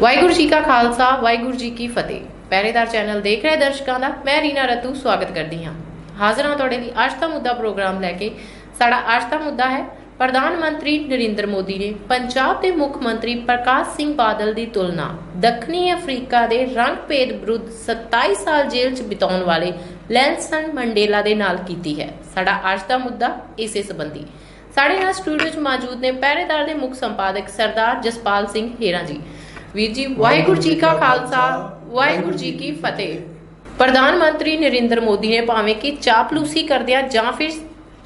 ਵਾਹਿਗੁਰੂ ਜੀ ਕਾ ਖਾਲਸਾ, ਵਾਹਿਗੁਰੂ ਜੀ ਕੀ ਫਤਿਹ। ਪਹਿਰੇਦਾਰ ਚੈਨਲ ਦੇਖ ਰਹੇ ਦਰਸ਼ਕਾਂ ਦਾ ਮੈਂ ਰੀਨਾ ਰਤੂ ਸਵਾਗਤ ਕਰਦੀ ਹਾਂ। ਹਾਜ਼ਰ ਹਾਂ ਤੁਹਾਡੇ ਲਈ ਅੱਜ ਦਾ ਮੁੱਦਾ ਪ੍ਰੋਗਰਾਮ ਲੈ ਕੇ। ਸਾਡਾ ਅੱਜ ਦਾ ਮੁੱਦਾ ਹੈ, ਪ੍ਰਧਾਨ ਮੰਤਰੀ ਨਰਿੰਦਰ ਮੋਦੀ ਨੇ ਪੰਜਾਬ ਦੇ ਮੁੱਖ ਮੰਤਰੀ ਪ੍ਰਕਾਸ਼ ਸਿੰਘ ਬਾਦਲ ਦੀ ਤੁਲਨਾ ਦੱਖਣੀ ਅਫਰੀਕਾ ਦੇ ਰੰਗਭੇਦ ਵਿਰੁੱਧ 27 ਸਾਲ ਜੇਲ੍ਹ 'ਚ ਬਿਤਾਉਣ ਵਾਲੇ ਲੈਂਸਨ ਮੰਡੇਲਾ ਦੇ ਨਾਲ ਕੀਤੀ ਹੈ। ਸਾਡਾ ਅੱਜ ਦਾ ਮੁੱਦਾ ਇਸੇ ਸੰਬੰਧੀ। ਸਾਡੇ ਨਾਲ ਸਟੂਡੀਓ 'ਚ ਮੌਜੂਦ ਨੇ ਪਹਿਰੇਦਾਰ ਦੇ ਮੁੱਖ ਸੰਪਾਦਕ ਸਰਦਾਰ ਜਸਪਾਲ ਸਿੰਘ ਹੇਰਾ ਜੀ। ਵੀਰ ਜੀ, ਵਾਹਿਗੁਰੂ ਜੀ ਕਾ ਖਾਲਸਾ, ਵਾਹਿਗੁਰੂ ਜੀ ਕੀ ਫਤਿਹ। ਪ੍ਰਧਾਨ ਮੰਤਰੀ ਨਰਿੰਦਰ ਮੋਦੀ ਨੇ ਭਾਵੇਂ ਕਿ ਚਾਪਲੂਸੀ ਕਰਦਿਆਂ ਜਾਂ ਫਿਰ